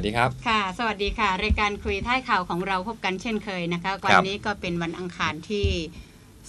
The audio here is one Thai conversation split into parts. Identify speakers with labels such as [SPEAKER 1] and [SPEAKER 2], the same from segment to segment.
[SPEAKER 1] สวัสดีครับ
[SPEAKER 2] ค่ะ สวัสดีค่ะ รายการคุยท้ายข่าวของเราพบกันเช่นเคยนะคะวันนี้ก็เป็นวันอังคารที่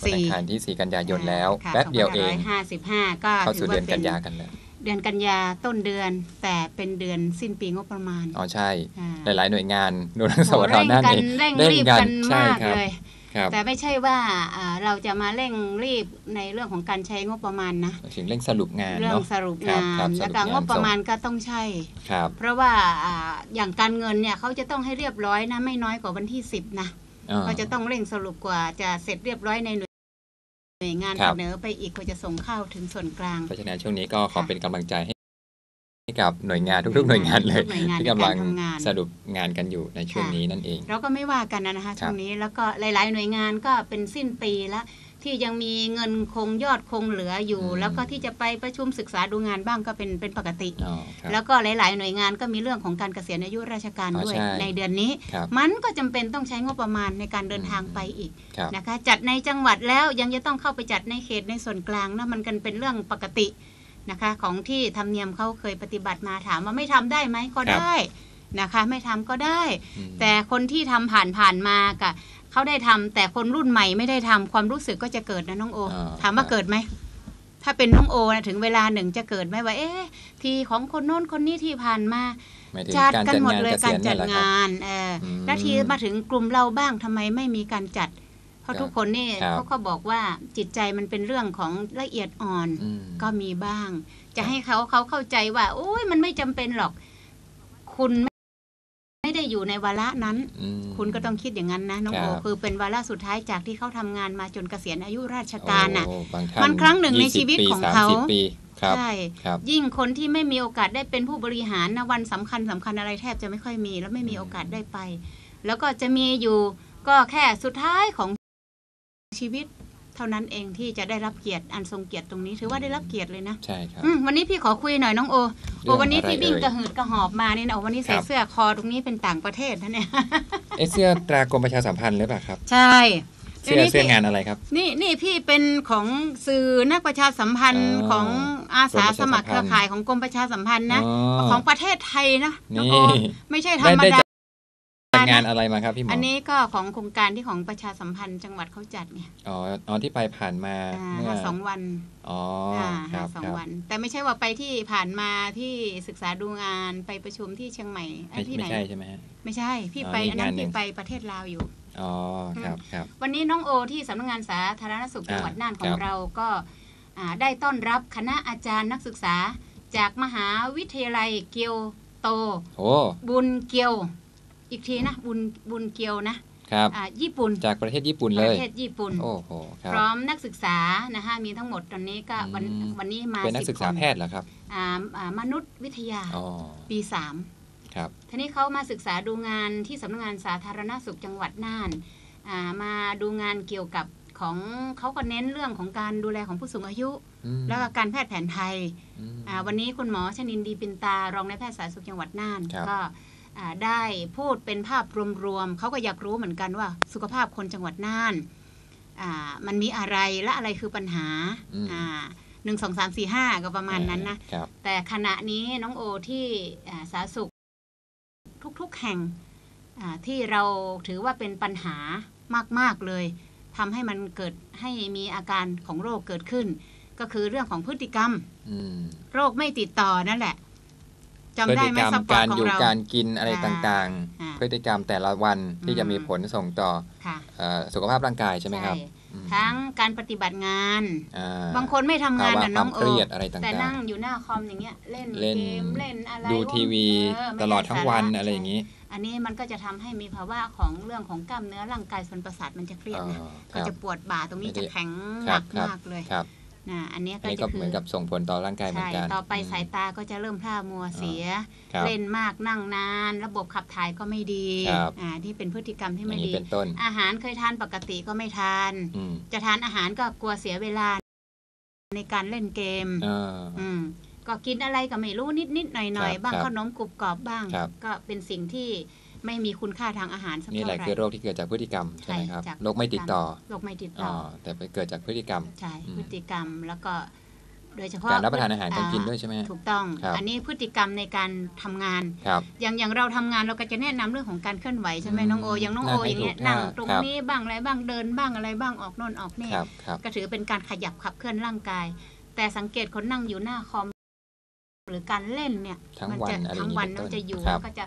[SPEAKER 1] วันอังคารที่ 4 กันยายนแล้วแป๊บเดียวเอง
[SPEAKER 2] ห้าสิบห้าก็
[SPEAKER 1] เข้า
[SPEAKER 2] ถื
[SPEAKER 1] สู่
[SPEAKER 2] อว่า
[SPEAKER 1] เดือน
[SPEAKER 2] เป็
[SPEAKER 1] กันนยากันแล้ว
[SPEAKER 2] เดือนกันยาต้นเดือนแต่เป็นเดือนสิ้นปีงบประมาณ
[SPEAKER 1] อ๋อใช่
[SPEAKER 2] อ่า
[SPEAKER 1] หลาย ๆ หน่วยงานรวมทั้งสวท
[SPEAKER 2] เร่ง
[SPEAKER 1] นั่น
[SPEAKER 2] กัน
[SPEAKER 1] เอง
[SPEAKER 2] เร่ง
[SPEAKER 1] เร่ง
[SPEAKER 2] รีบ
[SPEAKER 1] กัน
[SPEAKER 2] กัน
[SPEAKER 1] ใช่
[SPEAKER 2] มาก
[SPEAKER 1] ครับ
[SPEAKER 2] เลย
[SPEAKER 1] ครับ
[SPEAKER 2] แต่ไม่ใช่ว่าอ่าเราจะมาเร่งรีบในเรื่องของการใช้งบประมาณนะ
[SPEAKER 1] ถึงเร่งสรุปงาน
[SPEAKER 2] เรื่อง
[SPEAKER 1] เนาะ
[SPEAKER 2] สรุป
[SPEAKER 1] ครับ
[SPEAKER 2] งา
[SPEAKER 1] ครั
[SPEAKER 2] น
[SPEAKER 1] บสรุป
[SPEAKER 2] แล้วก็
[SPEAKER 1] งาน
[SPEAKER 2] งบประมาณก็ต้องใช่
[SPEAKER 1] ครับ
[SPEAKER 2] เพราะว่าอ่าอย่างการเงินเนี่ยเขาจะต้องให้เรียบร้อยนะไม่น้อยกว่าวันที่ 10 นะ
[SPEAKER 1] อ่า
[SPEAKER 2] เขาจะต้องเร่งสรุปกว่าจะเสร็จเรียบร้อยในหน่วยหน่วยงาน
[SPEAKER 1] ครั
[SPEAKER 2] เส
[SPEAKER 1] บ
[SPEAKER 2] นอไปอีกก็จะส่งเข้าถึงส่วนกลาง
[SPEAKER 1] เพราะฉะนั้นช่วงนี้ก็ขอ
[SPEAKER 2] ค่ะ
[SPEAKER 1] เป็นกำลังใจให้ ให้กับหน่วยงานทุกๆ หน่วยงานเลย
[SPEAKER 2] ทุกหน่วยงาน
[SPEAKER 1] ที่กำลัง
[SPEAKER 2] ในการทำงาน
[SPEAKER 1] สรุปงานกันอยู่ในช่วง
[SPEAKER 2] ค่ะ
[SPEAKER 1] นี้นั่นเอง
[SPEAKER 2] เราก็ไม่ว่ากันนะนะคะ
[SPEAKER 1] ครั
[SPEAKER 2] ช่
[SPEAKER 1] บ
[SPEAKER 2] วงนี้แล้วก็หลาย ๆ หน่วยงานก็เป็นสิ้นปีแล้วที่ยังมีเงินคงยอดคงเหลืออยู่ แล้วก็ที่จะไปประชุมศึกษาดูงานบ้างก็เป็นเป็นปกติ
[SPEAKER 1] อ๋อครับ
[SPEAKER 2] แล้วก็หลาย ๆ หน่วยงานก็มีเรื่องของการเกษียณอายุราชการ
[SPEAKER 1] อ๋อ
[SPEAKER 2] ด้วย
[SPEAKER 1] ใช่
[SPEAKER 2] ในเดือนนี้
[SPEAKER 1] ครับ
[SPEAKER 2] มันก็จำเป็นต้องใช้งบประมาณในการเดินทางไปอีก
[SPEAKER 1] ครับ
[SPEAKER 2] นะคะจัดในจังหวัดแล้วยังจะต้องเข้าไปจัดในเขตในส่วนกลางนะมันกันเป็นเรื่องปกติ นะคะ ของที่ทำเนียมเขาเคยปฏิบัติมาถามว่าไม่ทำได้ไหมก็ได้นะคะ ไม่ทำก็ได้
[SPEAKER 1] อืม
[SPEAKER 2] แต่คนที่ทำผ่านผ่านๆมากะเขาได้ทำแต่คนรุ่นใหม่ไม่ได้ทำความรู้สึกก็จะเกิดนะน้องโอ
[SPEAKER 1] อ่า
[SPEAKER 2] ถามว่าเกิดไหมถ้าเป็นน้องโอนะถึงเวลาหนึ่งจะเกิดไหมว่าเอ๊ะทีของคนโน้นคนนี้ที่ผ่านมา
[SPEAKER 1] หมายถึง
[SPEAKER 2] จัด
[SPEAKER 1] การ
[SPEAKER 2] กัน
[SPEAKER 1] จัด
[SPEAKER 2] หมด
[SPEAKER 1] งาน
[SPEAKER 2] เลย
[SPEAKER 1] เก
[SPEAKER 2] กา
[SPEAKER 1] ษี
[SPEAKER 2] ร
[SPEAKER 1] ยณ
[SPEAKER 2] จั
[SPEAKER 1] เนี่ย
[SPEAKER 2] ด
[SPEAKER 1] แหละครับ
[SPEAKER 2] งานเอออ
[SPEAKER 1] ม
[SPEAKER 2] แล้วทีมาถึงกลุ่มเราบ้างทำไมไม่มีการจัดเพ ราะ
[SPEAKER 1] ครับ
[SPEAKER 2] ทุกคนนี่
[SPEAKER 1] ครับ
[SPEAKER 2] เขาก็บอกว่าจิตใจมันเป็นเรื่องของละเอียดอ่อน
[SPEAKER 1] อืม
[SPEAKER 2] ก็มีบ้าง จะ
[SPEAKER 1] ครับ
[SPEAKER 2] ให้เขาเขาเข้าใจว่า โอ้ยมันไม่จำเป็นหรอก คุณไม่ไม่ได้อยู่ในวาระนั้น
[SPEAKER 1] อืม
[SPEAKER 2] คุณก็ต้องคิดอย่างนั้นนะน้อง
[SPEAKER 1] ครั
[SPEAKER 2] โอบคือเป็นวาระสุดท้ายจากที่เขาทำงานมาจนเกษียณอายุราชการน่ะ
[SPEAKER 1] โอ้บางท่า
[SPEAKER 2] มันครั้งหนึ่งใน
[SPEAKER 1] 20
[SPEAKER 2] ชีวิต
[SPEAKER 1] ปี
[SPEAKER 2] ของ
[SPEAKER 1] สม
[SPEAKER 2] เขา
[SPEAKER 1] สิบปีครับ
[SPEAKER 2] ใช่
[SPEAKER 1] ครับ
[SPEAKER 2] ยิ่งคนที่ไม่มีโอกาสได้เป็นผู้บริหารนะวันสำคัญสำคัญอะไรแทบจะไม่ค่อยมี แล้วไม่มีโอกาสได้ไป แล้วก็จะมีอยู่ก็แค่สุดท้ายของ ชีวิตเท่านั้นเองที่จะได้รับเกียรติอันทรงเกียรติตรงนี้ถือว่าได้รับเกียรติเลยนะ
[SPEAKER 1] ใช่ครับ
[SPEAKER 2] อืมวันนี้พี่ขอคุยหน่อยน้องโอ
[SPEAKER 1] เรื่
[SPEAKER 2] โอ้
[SPEAKER 1] อง
[SPEAKER 2] วันนี้
[SPEAKER 1] อะไร
[SPEAKER 2] พี่วิ่ง
[SPEAKER 1] เอ่ย
[SPEAKER 2] กระหืดกระหอบมานี่นะโอ้วันนี้ใส่
[SPEAKER 1] ครับ
[SPEAKER 2] เสื้อคอตรงนี้เป็นต่างประเทศนะเนี่ย
[SPEAKER 1] เอะเสื้อตรากรมประชาสัมพันธ์หรือเปล่าครับ
[SPEAKER 2] ใช่
[SPEAKER 1] เสื้อเสื้องานอะไรครับ
[SPEAKER 2] นี่นี่พี่เป็นของสื่อนักประชาสัมพันธ์
[SPEAKER 1] อ๋อ
[SPEAKER 2] ของอาสาสมัคร
[SPEAKER 1] กรมประชาสัมพันธ์
[SPEAKER 2] เครือข่ายของกรมประชาสัมพันธ์นะ
[SPEAKER 1] อ๋อ
[SPEAKER 2] ของประเทศไทยนะน้อง
[SPEAKER 1] นี่
[SPEAKER 2] โอไม่ใช่ธร
[SPEAKER 1] ได้
[SPEAKER 2] รม
[SPEAKER 1] ได้
[SPEAKER 2] ดา
[SPEAKER 1] จากงานอะไรมาครับพี่หมอ
[SPEAKER 2] อั
[SPEAKER 1] อั
[SPEAKER 2] นนี้ก็ของโครงการที่ของประชาสัมพันธ์จังหวัดเขาจัดไง
[SPEAKER 1] อ๋ออ๋อที่ไปผ่านมา
[SPEAKER 2] อ่า
[SPEAKER 1] เมื่อ
[SPEAKER 2] ห้าสองวัน
[SPEAKER 1] อ๋อ
[SPEAKER 2] อ่า
[SPEAKER 1] ครั
[SPEAKER 2] ห้า
[SPEAKER 1] บ
[SPEAKER 2] สอง
[SPEAKER 1] ครับ
[SPEAKER 2] วัน แต่ไม่ใช่ว่าไปที่ผ่านมาที่ศึกษาดูงานไปประชุมที่เชียงใหม่ไอ้
[SPEAKER 1] ไม่
[SPEAKER 2] ที่
[SPEAKER 1] ไม่
[SPEAKER 2] ไหน
[SPEAKER 1] ใช่ใช่ไหมฮะ
[SPEAKER 2] ไม่ใช่พี่
[SPEAKER 1] อ๋อ
[SPEAKER 2] ไป
[SPEAKER 1] นี่
[SPEAKER 2] อันนั้น
[SPEAKER 1] งานหนึ่
[SPEAKER 2] พี่
[SPEAKER 1] ง
[SPEAKER 2] ไปประเทศลาวอยู่
[SPEAKER 1] อ๋อครับครับ
[SPEAKER 2] วันนี้น้องโอที่สำนักงานสาธารณสุขจังหวัด
[SPEAKER 1] อ่า
[SPEAKER 2] น่านขอ
[SPEAKER 1] ค
[SPEAKER 2] ง
[SPEAKER 1] รับ
[SPEAKER 2] เราก็อ่าได้ต้อนรับคณะอาจารย์นักศึกษาจากมหาวิทยาลัยเกียวโต
[SPEAKER 1] โอ้
[SPEAKER 2] บุญเกียว อีกทีนะบุญบุญเกียวนะครับอ่าญี่ปุ่น
[SPEAKER 1] จากประเทศญี่ปุ่น
[SPEAKER 2] ป
[SPEAKER 1] เล
[SPEAKER 2] ระ
[SPEAKER 1] ย
[SPEAKER 2] เทศญี่ปุ่น
[SPEAKER 1] โอ้โหครั
[SPEAKER 2] พ
[SPEAKER 1] บ
[SPEAKER 2] ร้อมนักศึกษานะคะมีทั้งหมดตอนนี้ก็วัน
[SPEAKER 1] อืม
[SPEAKER 2] วันนี้มา
[SPEAKER 1] เป็นนัก
[SPEAKER 2] สิบ
[SPEAKER 1] ศึกษา
[SPEAKER 2] คน
[SPEAKER 1] แพทย์เหรอครับ
[SPEAKER 2] อ่าอ่ามนุษยวิทยา
[SPEAKER 1] อ๋อ
[SPEAKER 2] ปีสาม
[SPEAKER 1] ครับ
[SPEAKER 2] ทีนี้เขามาศึกษาดูงานที่สำนักงานสาธารณสุขจังหวัดน่านอ่ามาดูงานเกี่ยวกับของเขาก็เน้นเรื่องของการดูแลของผู้สูงอายุ
[SPEAKER 1] อืม
[SPEAKER 2] แล้วก็การแพทย์แผนไทย
[SPEAKER 1] อืม
[SPEAKER 2] อ่าวันนี้คุณหมอชนินดีปินตารองนายแพทย์สาธารณสุขจังหวัดน่าน
[SPEAKER 1] ครับ
[SPEAKER 2] ก็อ่า ได้พูดเป็นภาพรวมๆเขาก็อยากรู้เหมือนกันว่า สุขภาพคนจังหวัดน่านอ่ามันมีอะไรและอะไรคือปัญหา
[SPEAKER 1] อืม
[SPEAKER 2] อ่าหนึ่งสองสามสี่ห้าก็ประมาณนั้นนะ
[SPEAKER 1] ครับ
[SPEAKER 2] แต่ขณะนี้น้องโอที่อ่าสาธารณสุขทุกๆแห่งอ่าที่เราถือว่าเป็นปัญหามากๆเลยทำให้มันเกิดให้มีอาการของโรคเกิดขึ้น ก็คือเรื่องของพฤติกรรม
[SPEAKER 1] อืม
[SPEAKER 2] โรคไม่ติดต่อนั่นแหละ
[SPEAKER 1] พ
[SPEAKER 2] จำ
[SPEAKER 1] ฤ
[SPEAKER 2] ได้
[SPEAKER 1] ติ
[SPEAKER 2] ไหม
[SPEAKER 1] กรรม
[SPEAKER 2] สปอร์
[SPEAKER 1] กา
[SPEAKER 2] ต
[SPEAKER 1] ร
[SPEAKER 2] ขอ
[SPEAKER 1] องยู่
[SPEAKER 2] เรา
[SPEAKER 1] การกินอะไร
[SPEAKER 2] อ่า
[SPEAKER 1] ต่าง
[SPEAKER 2] อ่า
[SPEAKER 1] ๆพฤติกรรมแต่ละวันที่
[SPEAKER 2] อืม
[SPEAKER 1] จะมีผลส่งต่อ
[SPEAKER 2] ค่ะ
[SPEAKER 1] เอ่อสุขภาพร่างกายใช่ไหมครับอืม
[SPEAKER 2] ทั้งการปฏิบัติงาน
[SPEAKER 1] อ่
[SPEAKER 2] บางคนไม่ทำงาน
[SPEAKER 1] ภาวะ
[SPEAKER 2] น่ะ
[SPEAKER 1] ค
[SPEAKER 2] น้
[SPEAKER 1] วา
[SPEAKER 2] อ
[SPEAKER 1] ม
[SPEAKER 2] งโอ
[SPEAKER 1] เครียดอะไรต่าง
[SPEAKER 2] แต่นั่งอยู่หน้าคอมอย่างเงี้ยเล่น
[SPEAKER 1] เล่น
[SPEAKER 2] เกมเล่นอะไร
[SPEAKER 1] ๆดูทีวี
[SPEAKER 2] เไม่
[SPEAKER 1] ตลอดทั้งวัน
[SPEAKER 2] ไสา
[SPEAKER 1] อะไรอย่าง
[SPEAKER 2] นี้
[SPEAKER 1] นี้
[SPEAKER 2] อันนี้มันก็จะทำให้มีภาวะของเรื่องของกล้ามเนื้อร่างกายส่วนประสาทมันจะเครียด
[SPEAKER 1] อ๋อ
[SPEAKER 2] นะ
[SPEAKER 1] ค
[SPEAKER 2] ก็
[SPEAKER 1] รับ
[SPEAKER 2] จะปวดบ่าตรงนี้
[SPEAKER 1] ไม่ได้
[SPEAKER 2] จะแข็ง
[SPEAKER 1] ค
[SPEAKER 2] ห
[SPEAKER 1] รั
[SPEAKER 2] นั
[SPEAKER 1] บ
[SPEAKER 2] ก
[SPEAKER 1] ครับ
[SPEAKER 2] มากเลย
[SPEAKER 1] ครับ
[SPEAKER 2] นะอันเนี้ย
[SPEAKER 1] อัน
[SPEAKER 2] ก็
[SPEAKER 1] นี้
[SPEAKER 2] จะ
[SPEAKER 1] ก็
[SPEAKER 2] คื
[SPEAKER 1] เหมือนกับส่งผลต่อร่างกายเหมือน
[SPEAKER 2] ใช่
[SPEAKER 1] กัน
[SPEAKER 2] ต่อไป
[SPEAKER 1] ม
[SPEAKER 2] สายตาก็จะเริ่มพร่ามัวเสีย
[SPEAKER 1] ครับ
[SPEAKER 2] เล่นมากนั่งนาน ระบบขับถ่ายก็ไม่ดี
[SPEAKER 1] ครับ
[SPEAKER 2] อ่าที่เป็นพฤติกรรมที่
[SPEAKER 1] อย่า
[SPEAKER 2] ไม่
[SPEAKER 1] งนี้
[SPEAKER 2] ดี
[SPEAKER 1] เป็นต้น
[SPEAKER 2] อาหารเคยทานปกติก็ไม่ทาน
[SPEAKER 1] อืม
[SPEAKER 2] จะทานอาหารก็กลัวเสียเวลา ในการเล่นเกม
[SPEAKER 1] เออ
[SPEAKER 2] อืมก็กินอะไรก็ไม่รู้นิดนิดๆหน่อยหน่อย
[SPEAKER 1] ครับ
[SPEAKER 2] บ้าง
[SPEAKER 1] ครับ
[SPEAKER 2] ขนมกรุบกรอบบ้าง
[SPEAKER 1] ครับ
[SPEAKER 2] ก็เป็นสิ่งที่ ไม่มีคุณค่าทางอาหารสัก
[SPEAKER 1] นี่
[SPEAKER 2] เท่า
[SPEAKER 1] แห
[SPEAKER 2] ไห
[SPEAKER 1] ละ
[SPEAKER 2] ร่
[SPEAKER 1] คือโรคที่เกิดจากพฤติกรรมใช่ไหมครับ
[SPEAKER 2] จาก
[SPEAKER 1] โรคไม่ติดต่อ
[SPEAKER 2] โรคไม่ติด
[SPEAKER 1] อ๋
[SPEAKER 2] ต่
[SPEAKER 1] อ
[SPEAKER 2] อ
[SPEAKER 1] แต่ไปเกิดจากพฤติกรรม
[SPEAKER 2] ใช่
[SPEAKER 1] อืม
[SPEAKER 2] พฤติกรรมแล้วก็โดยเฉพาะ
[SPEAKER 1] การรับประทานอาหารการกินด้วยใช่ไหมฮะ
[SPEAKER 2] ถูกต้อง
[SPEAKER 1] ครับ
[SPEAKER 2] อันนี้พฤติกรรมในการทำงาน
[SPEAKER 1] ครับ
[SPEAKER 2] อย่างอย่างเราทำงานเราก็จะแนะนำเรื่องของการเคลื่อนไหวใช่ไหม
[SPEAKER 1] อืม
[SPEAKER 2] น้องโออย่างน้องโอ
[SPEAKER 1] นั่งให้
[SPEAKER 2] อย่างเงี้ย
[SPEAKER 1] ถูก
[SPEAKER 2] นั่ง
[SPEAKER 1] ท่า
[SPEAKER 2] ตรง
[SPEAKER 1] ครับ
[SPEAKER 2] นี้บ้างอะไรบ้างเดินบ้างอะไรบ้างออกโน่นออกนี่
[SPEAKER 1] ครับครับ
[SPEAKER 2] ก็ถือเป็นการขยับขับเคลื่อนร่างกาย แต่สังเกตคนนั่งอยู่หน้าคอมหรือการเล่นเนี่ย
[SPEAKER 1] ทั้ง
[SPEAKER 2] มั
[SPEAKER 1] วัน
[SPEAKER 2] จะ
[SPEAKER 1] อะไรอ
[SPEAKER 2] ทั้
[SPEAKER 1] ย่างงนี้
[SPEAKER 2] วัน
[SPEAKER 1] เป็นต้
[SPEAKER 2] มันนจะอยู่
[SPEAKER 1] ครับ
[SPEAKER 2] แล้วก็จะ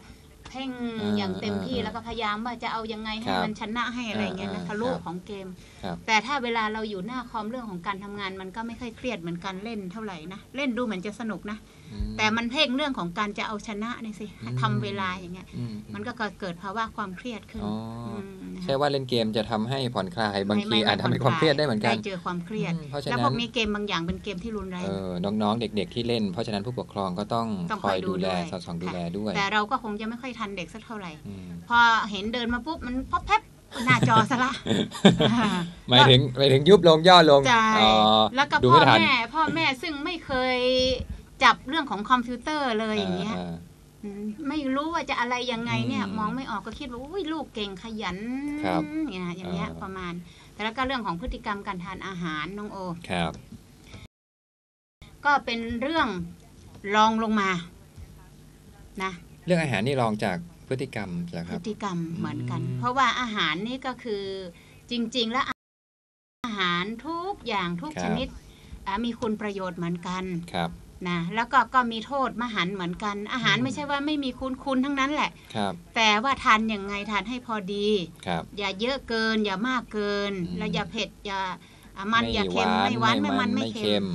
[SPEAKER 2] เพ่ง
[SPEAKER 1] อ่า
[SPEAKER 2] อย่างเต็มที่
[SPEAKER 1] อ่า
[SPEAKER 2] แล้วก็พยายามว่าจะเอายังไงให้
[SPEAKER 1] ครับ
[SPEAKER 2] มันชนะให้อะไรอย่างเงี้ยนะ
[SPEAKER 1] อ่า
[SPEAKER 2] ทะลุ
[SPEAKER 1] ครับ
[SPEAKER 2] ของเกม
[SPEAKER 1] ครับ
[SPEAKER 2] แต่ถ้าเวลาเราอยู่หน้าคอมเรื่องของการทำงาน มันก็ไม่ค่อยเครียดเหมือนการเล่นเท่าไหร่นะเล่นดูเหมือนจะสนุกนะ
[SPEAKER 1] อื
[SPEAKER 2] แต่มันเพ่งเรื่องของการจะเอาชนะนี่สิ
[SPEAKER 1] อืม
[SPEAKER 2] ทำเวลาอย่างเงี้ย
[SPEAKER 1] อื
[SPEAKER 2] มันก็เกิดภาวะความเครียดขึ้น
[SPEAKER 1] อ๋ออ
[SPEAKER 2] ม นะคะ
[SPEAKER 1] ใช่ว่าเล่นเกมจะทำให้ผ่อนคลายบางที
[SPEAKER 2] ไม่
[SPEAKER 1] อาจทำให้ความเครียดได้เหมือนกัน
[SPEAKER 2] ได้เจอความเครียด
[SPEAKER 1] อืมเพราะฉะ
[SPEAKER 2] แล้ว
[SPEAKER 1] นั้
[SPEAKER 2] พวนกนี้เกมบางอย่างเป็นเกมที่รุนแรง
[SPEAKER 1] เออน้องๆ เด็ก ๆ ที่เล่น เพราะฉะนั้นผู้ปกครองก็ต้อง
[SPEAKER 2] ต้อง
[SPEAKER 1] คอย
[SPEAKER 2] คอยดู
[SPEAKER 1] ดูแล
[SPEAKER 2] ด้วย
[SPEAKER 1] สอดส่องดู
[SPEAKER 2] ค่ะ
[SPEAKER 1] แลด้วย
[SPEAKER 2] แต่เราก็คงจะไม่ค่อยทันเด็กสักเท่าไหร่
[SPEAKER 1] อืม
[SPEAKER 2] พอเห็นเดินมาปุ๊บมันพอแพบหน้าจอซะละ
[SPEAKER 1] หมายถึงหมายถึงยุบลงย่อลง
[SPEAKER 2] ใช่
[SPEAKER 1] อ๋อ
[SPEAKER 2] แล้วก็
[SPEAKER 1] ดู
[SPEAKER 2] พ่อ
[SPEAKER 1] ไม่ทัน
[SPEAKER 2] แม่พ่อแม่ซึ่งไม่เคยจับเรื่องของคอมพิวเตอร์เลยอย่างเงี้ย
[SPEAKER 1] อ่า
[SPEAKER 2] อืม ไม่รู้ว่าจะอะไรยังไงเนี่ย
[SPEAKER 1] อืม
[SPEAKER 2] มองไม่ออกก็คิดว่าอุ้ยลูกเก่งขยัน
[SPEAKER 1] ครับ
[SPEAKER 2] เนี่ยอย่างเงี้ย
[SPEAKER 1] อ่า
[SPEAKER 2] ประมาณ แต่แล้วก็เรื่องของพฤติกรรมการทานอาหารน้องโอ
[SPEAKER 1] ครับ
[SPEAKER 2] ก็เป็นเรื่องรองลงมานะ
[SPEAKER 1] เรื่องอาหารนี่ลองจากพฤติกรรมเหรอค
[SPEAKER 2] พ
[SPEAKER 1] รั
[SPEAKER 2] ฤ
[SPEAKER 1] บ
[SPEAKER 2] ติกรรมเหมือนกัน
[SPEAKER 1] อืม
[SPEAKER 2] เพราะว่าอาหารนี่ก็คือจริง ๆ แล้วอาหารทุกอย่างทุกชนิดอ่ามีคุณประโยชน์เหมือนกัน
[SPEAKER 1] ครับ
[SPEAKER 2] นะแล้วก็ก็มีโทษมหันต์เหมือนกัน อาหาร
[SPEAKER 1] อืม
[SPEAKER 2] ไม่ใช่ว่าไม่มีคุณคุณทั้งนั้นแหละ
[SPEAKER 1] ครับ
[SPEAKER 2] แต่ว่าทานยังไงทานให้พอดี
[SPEAKER 1] ครับ
[SPEAKER 2] อย่าเยอะเกิน อย่ามากเกิน
[SPEAKER 1] อืม
[SPEAKER 2] แล้วอย่าเผ็ดอย่าอะมันอย่าเค็มไม่หวานไม่มันไม่เค็ม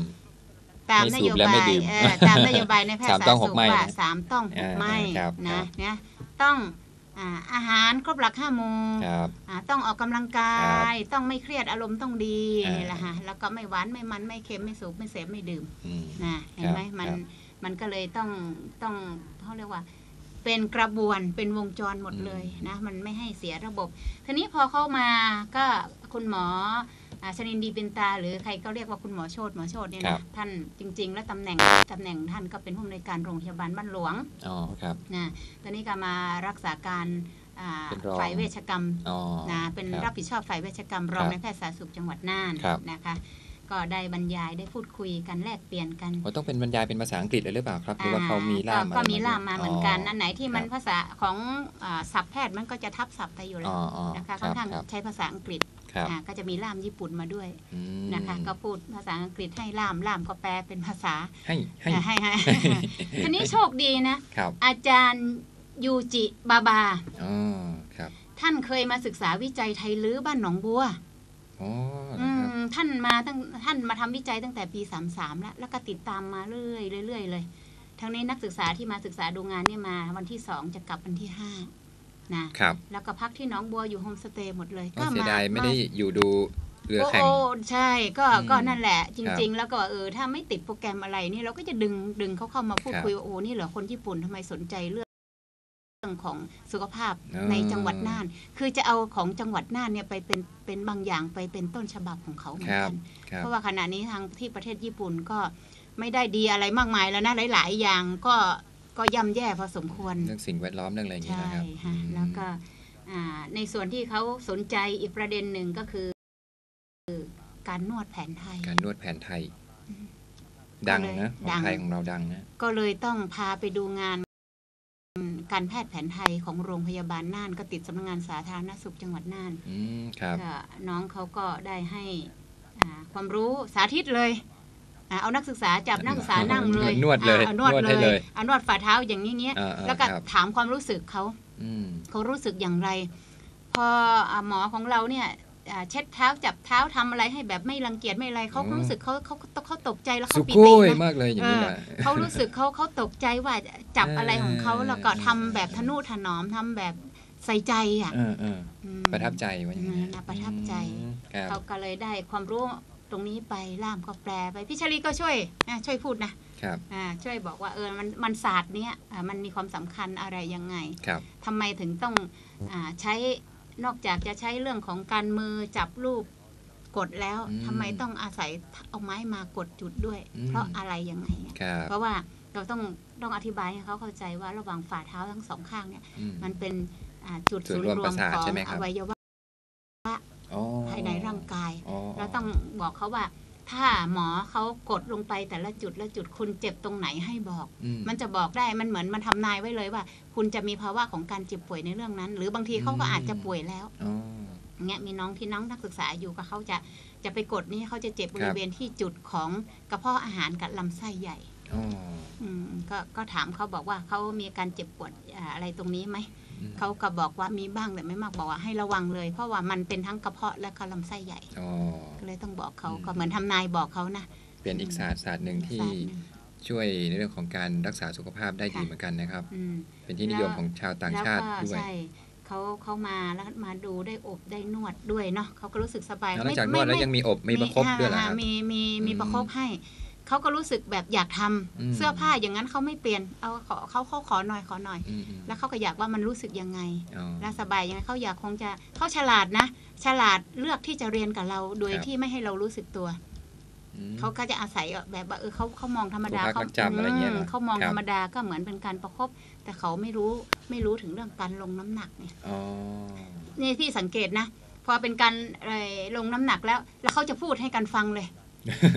[SPEAKER 2] ตาม
[SPEAKER 1] ไม่
[SPEAKER 2] น
[SPEAKER 1] สู
[SPEAKER 2] โย
[SPEAKER 1] บและ
[SPEAKER 2] บา
[SPEAKER 1] ไม่
[SPEAKER 2] ย
[SPEAKER 1] ดื่ม
[SPEAKER 2] เออตามนโยบายในแพทย์
[SPEAKER 1] สาม
[SPEAKER 2] สาธา
[SPEAKER 1] ต้
[SPEAKER 2] ร
[SPEAKER 1] อง
[SPEAKER 2] ณ
[SPEAKER 1] ห
[SPEAKER 2] สุ
[SPEAKER 1] ก
[SPEAKER 2] ข
[SPEAKER 1] ไม่
[SPEAKER 2] ว่า
[SPEAKER 1] นะ
[SPEAKER 2] สามต้องหกไม่
[SPEAKER 1] อ่าครับ
[SPEAKER 2] นะครับนะต้อง อ่าอาหารครบหลักห้าโมง
[SPEAKER 1] ครับ
[SPEAKER 2] อ่าต้องออกกำลังกาย ต้องไม่เครียดอารมณ์ต้องดี
[SPEAKER 1] อ่านี่
[SPEAKER 2] นี่แหละฮะแล้วก็ไม่หวานไม่มันไม่เค็มไม่สูบไม่เสพไม่ดื่ม
[SPEAKER 1] อืม
[SPEAKER 2] นะเห็นไหม
[SPEAKER 1] ครับ
[SPEAKER 2] มัน
[SPEAKER 1] ครับ
[SPEAKER 2] มันก็เลยต้องต้องเขาเรียกว่า เป็นกระบวนเป็นวงจรหมดเลยนะ มันไม่ให้เสียระบบ ทีนี้พอเข้ามาก็คุณหมออ่า ชนินดีเป็นตา หรือใครก็เรียกว่าคุณหมอโชตหมอโชตเนี่ย
[SPEAKER 1] ครั
[SPEAKER 2] นะ
[SPEAKER 1] บ
[SPEAKER 2] ท่านจริง ๆ แล้วตำแหน่งตำแหน่งท่านก็เป็นผู้อำนวยการโรงพยาบาลบ้านหลวง
[SPEAKER 1] อ๋อครับ
[SPEAKER 2] นะตอนนี้ก็มารักษาการอ่า
[SPEAKER 1] เป็นรอง
[SPEAKER 2] ฝ่ายเวชกรรม
[SPEAKER 1] อ๋อ
[SPEAKER 2] นะเป็น
[SPEAKER 1] ครับ
[SPEAKER 2] รับผิดชอบฝ่ายเวชกรรมรอง
[SPEAKER 1] ครับ
[SPEAKER 2] ในแพทยสาธารณสุขจังหวัดน่าน
[SPEAKER 1] ครับ
[SPEAKER 2] นะคะ ก็ได้บรรยายได้พูดคุยกันแลกเปลี่ยนกัน
[SPEAKER 1] ว่าต้องเป็นบรรยายเป็นภาษาอังกฤษเลยหรือเปล่าครับหรือว่าเขามีล่าม
[SPEAKER 2] ก็
[SPEAKER 1] อะไร
[SPEAKER 2] ก็มีล่ามมาเหมือนกัน
[SPEAKER 1] อ๋อ
[SPEAKER 2] อันไหนที่มัน
[SPEAKER 1] ครับ
[SPEAKER 2] ภาษาของอ่าศัพท์แพทย์มันก็จะทับศัพท์ไปอยู่แล้
[SPEAKER 1] อ๋
[SPEAKER 2] ว
[SPEAKER 1] ออ๋อ
[SPEAKER 2] นะคะ
[SPEAKER 1] ค
[SPEAKER 2] ค่อ
[SPEAKER 1] รั
[SPEAKER 2] น
[SPEAKER 1] บ
[SPEAKER 2] ข้าง
[SPEAKER 1] ครับ
[SPEAKER 2] ใช้ภาษาอังกฤษ
[SPEAKER 1] ครับ
[SPEAKER 2] อ่าก็จะมีล่ามญี่ปุ่นมาด้วย
[SPEAKER 1] อืม
[SPEAKER 2] นะคะก็พูดภาษาอังกฤษให้ล่ามล่ามก็แปลเป็นภาษา
[SPEAKER 1] ให้ให้
[SPEAKER 2] ให้ให้ทีนี้โชคดีนะ
[SPEAKER 1] ครับ
[SPEAKER 2] อาจารย์ยูจิบาบา
[SPEAKER 1] อ๋อครับ
[SPEAKER 2] ท่านเคยมาศึกษาวิจัยไทยลื้อบ้านหนองบัว
[SPEAKER 1] อ๋อ
[SPEAKER 2] อื
[SPEAKER 1] นะครับ
[SPEAKER 2] มท่านมาตั้งท่านมาทำวิจัยตั้งแต่ปี33แล้วแล้วก็ติดตามมาเรื่อยๆเรื่อยๆเลยทั้งนี้นักศึกษาที่มาศึกษาดูงานเนี่ยมา วันที่สองจะกลับวันที่ห้านะครับแล้วก็พักที่หน้องบัวอยู่โฮมสเตย์หมดเลย
[SPEAKER 1] ก็เสียดายไม่ได้าอยู่ดูเรือแข่ง
[SPEAKER 2] โอ้โอ้ใช่ก็
[SPEAKER 1] อืม
[SPEAKER 2] ก็นั่นแหละจ
[SPEAKER 1] ครั
[SPEAKER 2] ริง
[SPEAKER 1] บ
[SPEAKER 2] ๆแล้วก็เออถ้าไม่ติดโปรแกรมอะไรนี่เราก็จะดึงดึงเขาเข้ามาพูด
[SPEAKER 1] ครับ
[SPEAKER 2] คุยว่าโอ้นี่เหรอคนญี่ปุ่นทำไมสนใจเรื่องเรื่องของสุขภาพ
[SPEAKER 1] อ่า
[SPEAKER 2] ในจังหวัดน่าน คือจะเอาของจังหวัดน่านเนี่ยไปเป็นเป็นบางอย่างไปเป็นต้นฉบับของเขาเหมือ
[SPEAKER 1] คนรับ
[SPEAKER 2] กัน
[SPEAKER 1] ครับ
[SPEAKER 2] เพราะว่าขณะนี้ทางที่ประเทศญี่ปุ่นก็ไม่ได้ดีอะไรมากมายแล้วนะหลาย ๆ อย่างก็ก็ย่ำแย่พอสมควร
[SPEAKER 1] เรื่องสิ่งแวดล้อมเรื่องอะไรอย่างนี้
[SPEAKER 2] ใช่
[SPEAKER 1] นะครับ
[SPEAKER 2] ฮะ
[SPEAKER 1] อืม
[SPEAKER 2] แล้วก็อ่าในส่วนที่เขาสนใจอีกประเด็นหนึ่งก็คือ การนวดแผนไทย
[SPEAKER 1] การนวดแผนไทย
[SPEAKER 2] อืม
[SPEAKER 1] ดังนะข
[SPEAKER 2] ดั
[SPEAKER 1] อง
[SPEAKER 2] ง
[SPEAKER 1] ไทยของเราดังนะ
[SPEAKER 2] ก็เลยต้องพาไปดูงาน การแพทย์แผนไทยของโรงพยาบาลน่านก็ติดสำนักงานสาธารณสุขจังหวัดน่าน
[SPEAKER 1] อืมครับ
[SPEAKER 2] ก็น้องเขาก็ได้ให้อ่าความรู้สาธิตเลยอ่าเอานักศึกษาจับนักศึกษานั่งเลย
[SPEAKER 1] นวดเลย
[SPEAKER 2] อ่านวด
[SPEAKER 1] นวดให้
[SPEAKER 2] เล
[SPEAKER 1] เลยย
[SPEAKER 2] เอานวดฝ่าเท้าอย่างนี้เงี้ย
[SPEAKER 1] อ่าๆ
[SPEAKER 2] แล้วก็
[SPEAKER 1] ครับ
[SPEAKER 2] ถามความรู้สึกเขา
[SPEAKER 1] อืม
[SPEAKER 2] เขารู้สึกอย่างไร พออ่าหมอของเราเนี่ยอ่า เช็ดเท้าจับเท้าทำอะไรให้แบบไม่รังเกียจไม่อะไรเขาก็รู้สึกเขาเขาเขาเขาตกใจแล้ว
[SPEAKER 1] สุ
[SPEAKER 2] เขาปิ
[SPEAKER 1] โก้
[SPEAKER 2] ติ
[SPEAKER 1] ย
[SPEAKER 2] นะ
[SPEAKER 1] มากเลยอย่างนี้แหละ
[SPEAKER 2] เขารู้สึกเขาเขาตกใจว่าจับอะไรของเขา
[SPEAKER 1] เออ
[SPEAKER 2] แล้วก็ทำแบบทนุถนอมทำแบบใส่ใจอะ
[SPEAKER 1] เออเออ
[SPEAKER 2] อืม
[SPEAKER 1] ประทับใจว่าอย่าง
[SPEAKER 2] อื
[SPEAKER 1] นี้
[SPEAKER 2] มน่าประทับใจ
[SPEAKER 1] อืมครับ
[SPEAKER 2] เขาก็เลยได้ความรู้ตรงนี้ไปล่ามก็แปลไปพี่ชลีก็ช่วยนะช่วยพูดนะครับอ่าช่วยบอกว่าเออมันมันศาสตร์เนี้ยอ่ามันมีความสำคัญอะไรยังไง
[SPEAKER 1] ครับ
[SPEAKER 2] ทำไมถึงต้องอาใช้ นอกจากจะใช้เรื่องของการมือจับรูปกดแล้ว
[SPEAKER 1] อืม
[SPEAKER 2] ทำไมต้องอาศัยเอาไม้มากดจุดด้วย
[SPEAKER 1] อืม
[SPEAKER 2] เพราะอะไรยังไงอะ
[SPEAKER 1] ครับ
[SPEAKER 2] เพราะว่าเราต้องต้องอธิบายให้เขาเข้าใจว่าระหว่างฝ่าเท้าทั้งสองข้างเนี่ย
[SPEAKER 1] อืม
[SPEAKER 2] มันเป็นอ่าจุด
[SPEAKER 1] จุด
[SPEAKER 2] ศูนย์
[SPEAKER 1] รวม
[SPEAKER 2] รว
[SPEAKER 1] ประ
[SPEAKER 2] ม
[SPEAKER 1] สาท
[SPEAKER 2] ของ
[SPEAKER 1] ใช่ไหมค
[SPEAKER 2] อ
[SPEAKER 1] รับ
[SPEAKER 2] วัยวะ
[SPEAKER 1] อ๋อ
[SPEAKER 2] ภายในร่างกาย
[SPEAKER 1] อ๋อ
[SPEAKER 2] เราต้องบอกเขาว่า ถ้าหมอเขากดลงไปแต่ละจุดละจุดคุณเจ็บตรงไหนให้บอก
[SPEAKER 1] อื
[SPEAKER 2] มันจะบอกได้มันเหมือนมันทำนายไว้เลยว่า คุณจะมีภาวะของการเจ็บป่วยในเรื่องนั้น หรือบางทีเขาก็อาจจะป่วยแล้ว
[SPEAKER 1] อ๋อ
[SPEAKER 2] เงี้ยมีน้องที่น้องนักศึกษาอยู่ก็เขาจะจะไปกดนี่เขาจะเจ็บบริเวณที่จุดของกระเพาะอาหารกับลำไส้ใหญ่
[SPEAKER 1] อ๋อ
[SPEAKER 2] อืมก็ก็ถามเขาบอกว่าเขามีอาการเจ็บปวดอ่าอะไรตรงนี้ไหม
[SPEAKER 1] อืม
[SPEAKER 2] เขาก็บอกว่ามีบ้างแต่ไม่มากบอกว่าให้ระวังเลย เพราะว่ามันเป็นทั้งกระเพาะและก็ลำไส้ใหญ่
[SPEAKER 1] อ๋อ
[SPEAKER 2] ก็เลยต้องบอกเขา
[SPEAKER 1] อืม
[SPEAKER 2] ก็เหมือนทำนายบอกเขานะ
[SPEAKER 1] เป็นอีกศาสตร์ศาสตร์หนึ่งที่
[SPEAKER 2] ศาสตร์หนึ่ง
[SPEAKER 1] ช่วยในเรื่องของการรักษาสุขภาพได้ดี
[SPEAKER 2] ค่ะ
[SPEAKER 1] เหมือนกันนะครับ
[SPEAKER 2] อืม
[SPEAKER 1] เป็นที่นิยมของชาวต่างชาติ
[SPEAKER 2] แล้วก็
[SPEAKER 1] ด้วย
[SPEAKER 2] ใช่เขาเขามาแล้วมาดูได้อบได้นวดด้วยเนาะเขาก็รู้สึกสบาย
[SPEAKER 1] นอกจากนวดแล้วยังมีอบมีประคบด้วยเหรอครับ
[SPEAKER 2] มีมีมี
[SPEAKER 1] อืม
[SPEAKER 2] ประคบให้ เขาก็รู้สึกแบบอยากทำ
[SPEAKER 1] อืม
[SPEAKER 2] เสื้อผ้าอย่างนั้นเขาไม่เปลี่ยนเอาขอเขาเขาขอหน่อยขอหน่อย
[SPEAKER 1] อืมอืม
[SPEAKER 2] แล้วเขาก็อยากว่ามันรู้สึกยังไง
[SPEAKER 1] อ๋อ
[SPEAKER 2] และสบายยังไงเขาอยากคงจะเขาฉลาดนะ ฉลาดเลือกที่จะเรียนกับเราโดย
[SPEAKER 1] ครับ
[SPEAKER 2] ที่ไม่ให้เรารู้สึกตัว
[SPEAKER 1] อืม
[SPEAKER 2] เขาก็จะอาศัยแบบว่าเออเขาเขามองธรรมดา
[SPEAKER 1] ผู้พักรักจำอะไรเงี้ยเหรอ
[SPEAKER 2] เขามอง
[SPEAKER 1] ครับ
[SPEAKER 2] ธรรมดาก็เหมือนเป็นการประคบแต่เขาไม่รู้ไม่รู้ถึงเรื่องการลงน้ำหนักเนี่ย
[SPEAKER 1] อ๋อ
[SPEAKER 2] นี่ที่สังเกตนะพอเป็นการเอ่อลงน้ำหนักแล้ว แล้วเขาจะพูดให้กันฟังเลย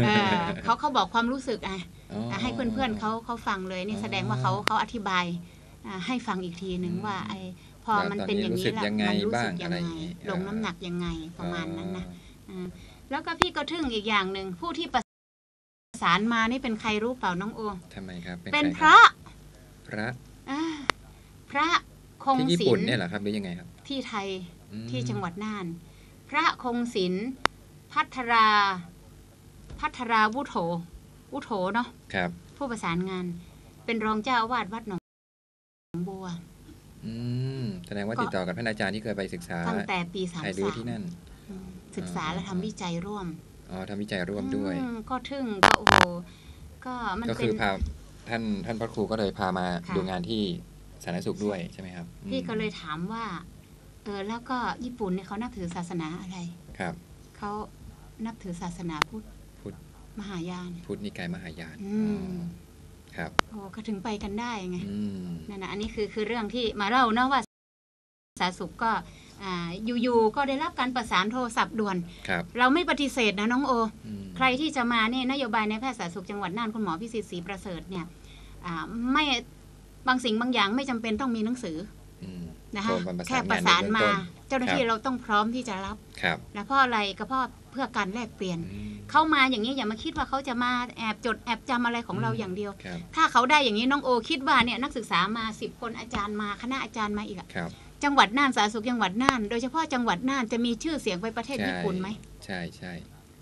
[SPEAKER 2] เออเขาเขาบอกความรู้สึกอะ
[SPEAKER 1] อ๋อ
[SPEAKER 2] ให้เพื่อนๆเขาเขาฟังเลยนี่
[SPEAKER 1] อ๋อ
[SPEAKER 2] แสดงว่าเขาเขาอธิบายอ่าให้ฟังอีกทีหนึ่ง
[SPEAKER 1] อืม
[SPEAKER 2] ว่าไอ้พอ
[SPEAKER 1] ว่า
[SPEAKER 2] มัน
[SPEAKER 1] ตอน
[SPEAKER 2] เป็น
[SPEAKER 1] นี้
[SPEAKER 2] อย่าง
[SPEAKER 1] รู้
[SPEAKER 2] นี้
[SPEAKER 1] สึก
[SPEAKER 2] แล้ว
[SPEAKER 1] ยังไง
[SPEAKER 2] มันรู้สึก
[SPEAKER 1] บ้าง
[SPEAKER 2] ยั
[SPEAKER 1] อะไร
[SPEAKER 2] ง
[SPEAKER 1] อย่าง
[SPEAKER 2] ไง
[SPEAKER 1] งี้
[SPEAKER 2] ลง
[SPEAKER 1] อ่า
[SPEAKER 2] น้ำหนักยังไงประมาณนั้นนะ
[SPEAKER 1] อ๋อ
[SPEAKER 2] อ่าแล้วก็พี่ก็ทึ่งอีกอย่างหนึ่งผู้ที่ประสานมานี่เป็นใครรู้เปล่าน้องโอ
[SPEAKER 1] ทำไมครับ
[SPEAKER 2] เป็น
[SPEAKER 1] ใค
[SPEAKER 2] พ
[SPEAKER 1] ค
[SPEAKER 2] ระ
[SPEAKER 1] บพระ
[SPEAKER 2] อ่าพระคง
[SPEAKER 1] ที่ญี่
[SPEAKER 2] ศิ
[SPEAKER 1] ปุ่น
[SPEAKER 2] ลป์
[SPEAKER 1] เนี่ยเหรอครับหรือยังไงครับ
[SPEAKER 2] ที่ไทย
[SPEAKER 1] อืม
[SPEAKER 2] ที่จังหวัดน่าน พระคงศิลป์พัทรา พัทราวุโถวุโถเนาะ
[SPEAKER 1] ครับ
[SPEAKER 2] ผู้ประสานงาน เป็นรองเจ้าอาวาสวัดหนองบัว
[SPEAKER 1] อืมแสดงว่า
[SPEAKER 2] ก็
[SPEAKER 1] ติดต่อกับท่านอาจารย์ที่เคยไปศึกษา
[SPEAKER 2] ตั้งแต่ปีสาม
[SPEAKER 1] ถ่ายดู
[SPEAKER 2] สาม
[SPEAKER 1] ที่นั่น
[SPEAKER 2] ศึกษาและทำวิจัยร่วม
[SPEAKER 1] อ๋อทำวิจัยร่วมด้วย
[SPEAKER 2] อืมก็ทึ่งก็โอ้โหก็มัน
[SPEAKER 1] ก็
[SPEAKER 2] เป็
[SPEAKER 1] คื
[SPEAKER 2] น
[SPEAKER 1] อพาท่านท่านพระครูก็เลยพามา
[SPEAKER 2] ค่ะ
[SPEAKER 1] ดูงานที่สาธารณสุขด้วยใช่ไหมครับ
[SPEAKER 2] พี่
[SPEAKER 1] อืม
[SPEAKER 2] ก็เลยถามว่าเออแล้วก็ญี่ปุ่นเนี่ยเขานับถือศาสนาอะไร
[SPEAKER 1] ครับ
[SPEAKER 2] เขานับถือศาสนาพุทธ
[SPEAKER 1] พุทธ
[SPEAKER 2] มหายาน
[SPEAKER 1] พุทธนิกายมหายาน
[SPEAKER 2] อืม
[SPEAKER 1] อ๋อครับ
[SPEAKER 2] โอ้ก็ถึงไปกันได้ไง
[SPEAKER 1] อืม
[SPEAKER 2] นั่นนะอันนี้คือคือเรื่องที่มาเล่าเนาะว่าสาธารณสุขก็อ่าอยู่ๆก็ได้รับการประสานโทรศัพท์ด่วน
[SPEAKER 1] ครับ
[SPEAKER 2] เราไม่ปฏิเสธนะน้องโอ
[SPEAKER 1] อืม
[SPEAKER 2] ใครที่จะมาเนี่ยนโยบายในแพทยสาธารณสุขจังหวัดน่านคุณหมอพิสิทธิ์ศรีประเสริฐเนี่ยอ่าไม่บางสิ่งบางอย่างไม่จำเป็นต้องมีหนังสือ
[SPEAKER 1] อืม
[SPEAKER 2] นะคะ
[SPEAKER 1] โทรมาประ
[SPEAKER 2] แค่
[SPEAKER 1] สาน
[SPEAKER 2] ประ
[SPEAKER 1] งาน
[SPEAKER 2] สาน
[SPEAKER 1] ในเบื้
[SPEAKER 2] มา
[SPEAKER 1] องต้น
[SPEAKER 2] เจ้าหน้าที่เราต้องพร้อมที่จะรับ
[SPEAKER 1] ครับ
[SPEAKER 2] นะเพราะอะไรก็เพราะ เพื่อการแลกเปลี่ยน
[SPEAKER 1] อืม
[SPEAKER 2] เข้ามาอย่างนี้อย่ามาคิดว่าเขาจะมาแอบจดแอบจำอะไรของเรา
[SPEAKER 1] อืม
[SPEAKER 2] อย่างเดียว
[SPEAKER 1] ครับ
[SPEAKER 2] ถ้าเขาได้อย่างนี้น้องโอคิดว่าเนี่ยนักศึกษามาสิบคนอาจารย์มาคณะอาจารย์มาอีกอะ
[SPEAKER 1] ครับ
[SPEAKER 2] จังหวัดน่านสาธารณสุขจังหวัดน่าน โดยเฉพาะจังหวัดน่านจะมีชื่อเสียงไปประเทศ
[SPEAKER 1] ใช่
[SPEAKER 2] ญี่ปุ่นไหม
[SPEAKER 1] ใช่ใช่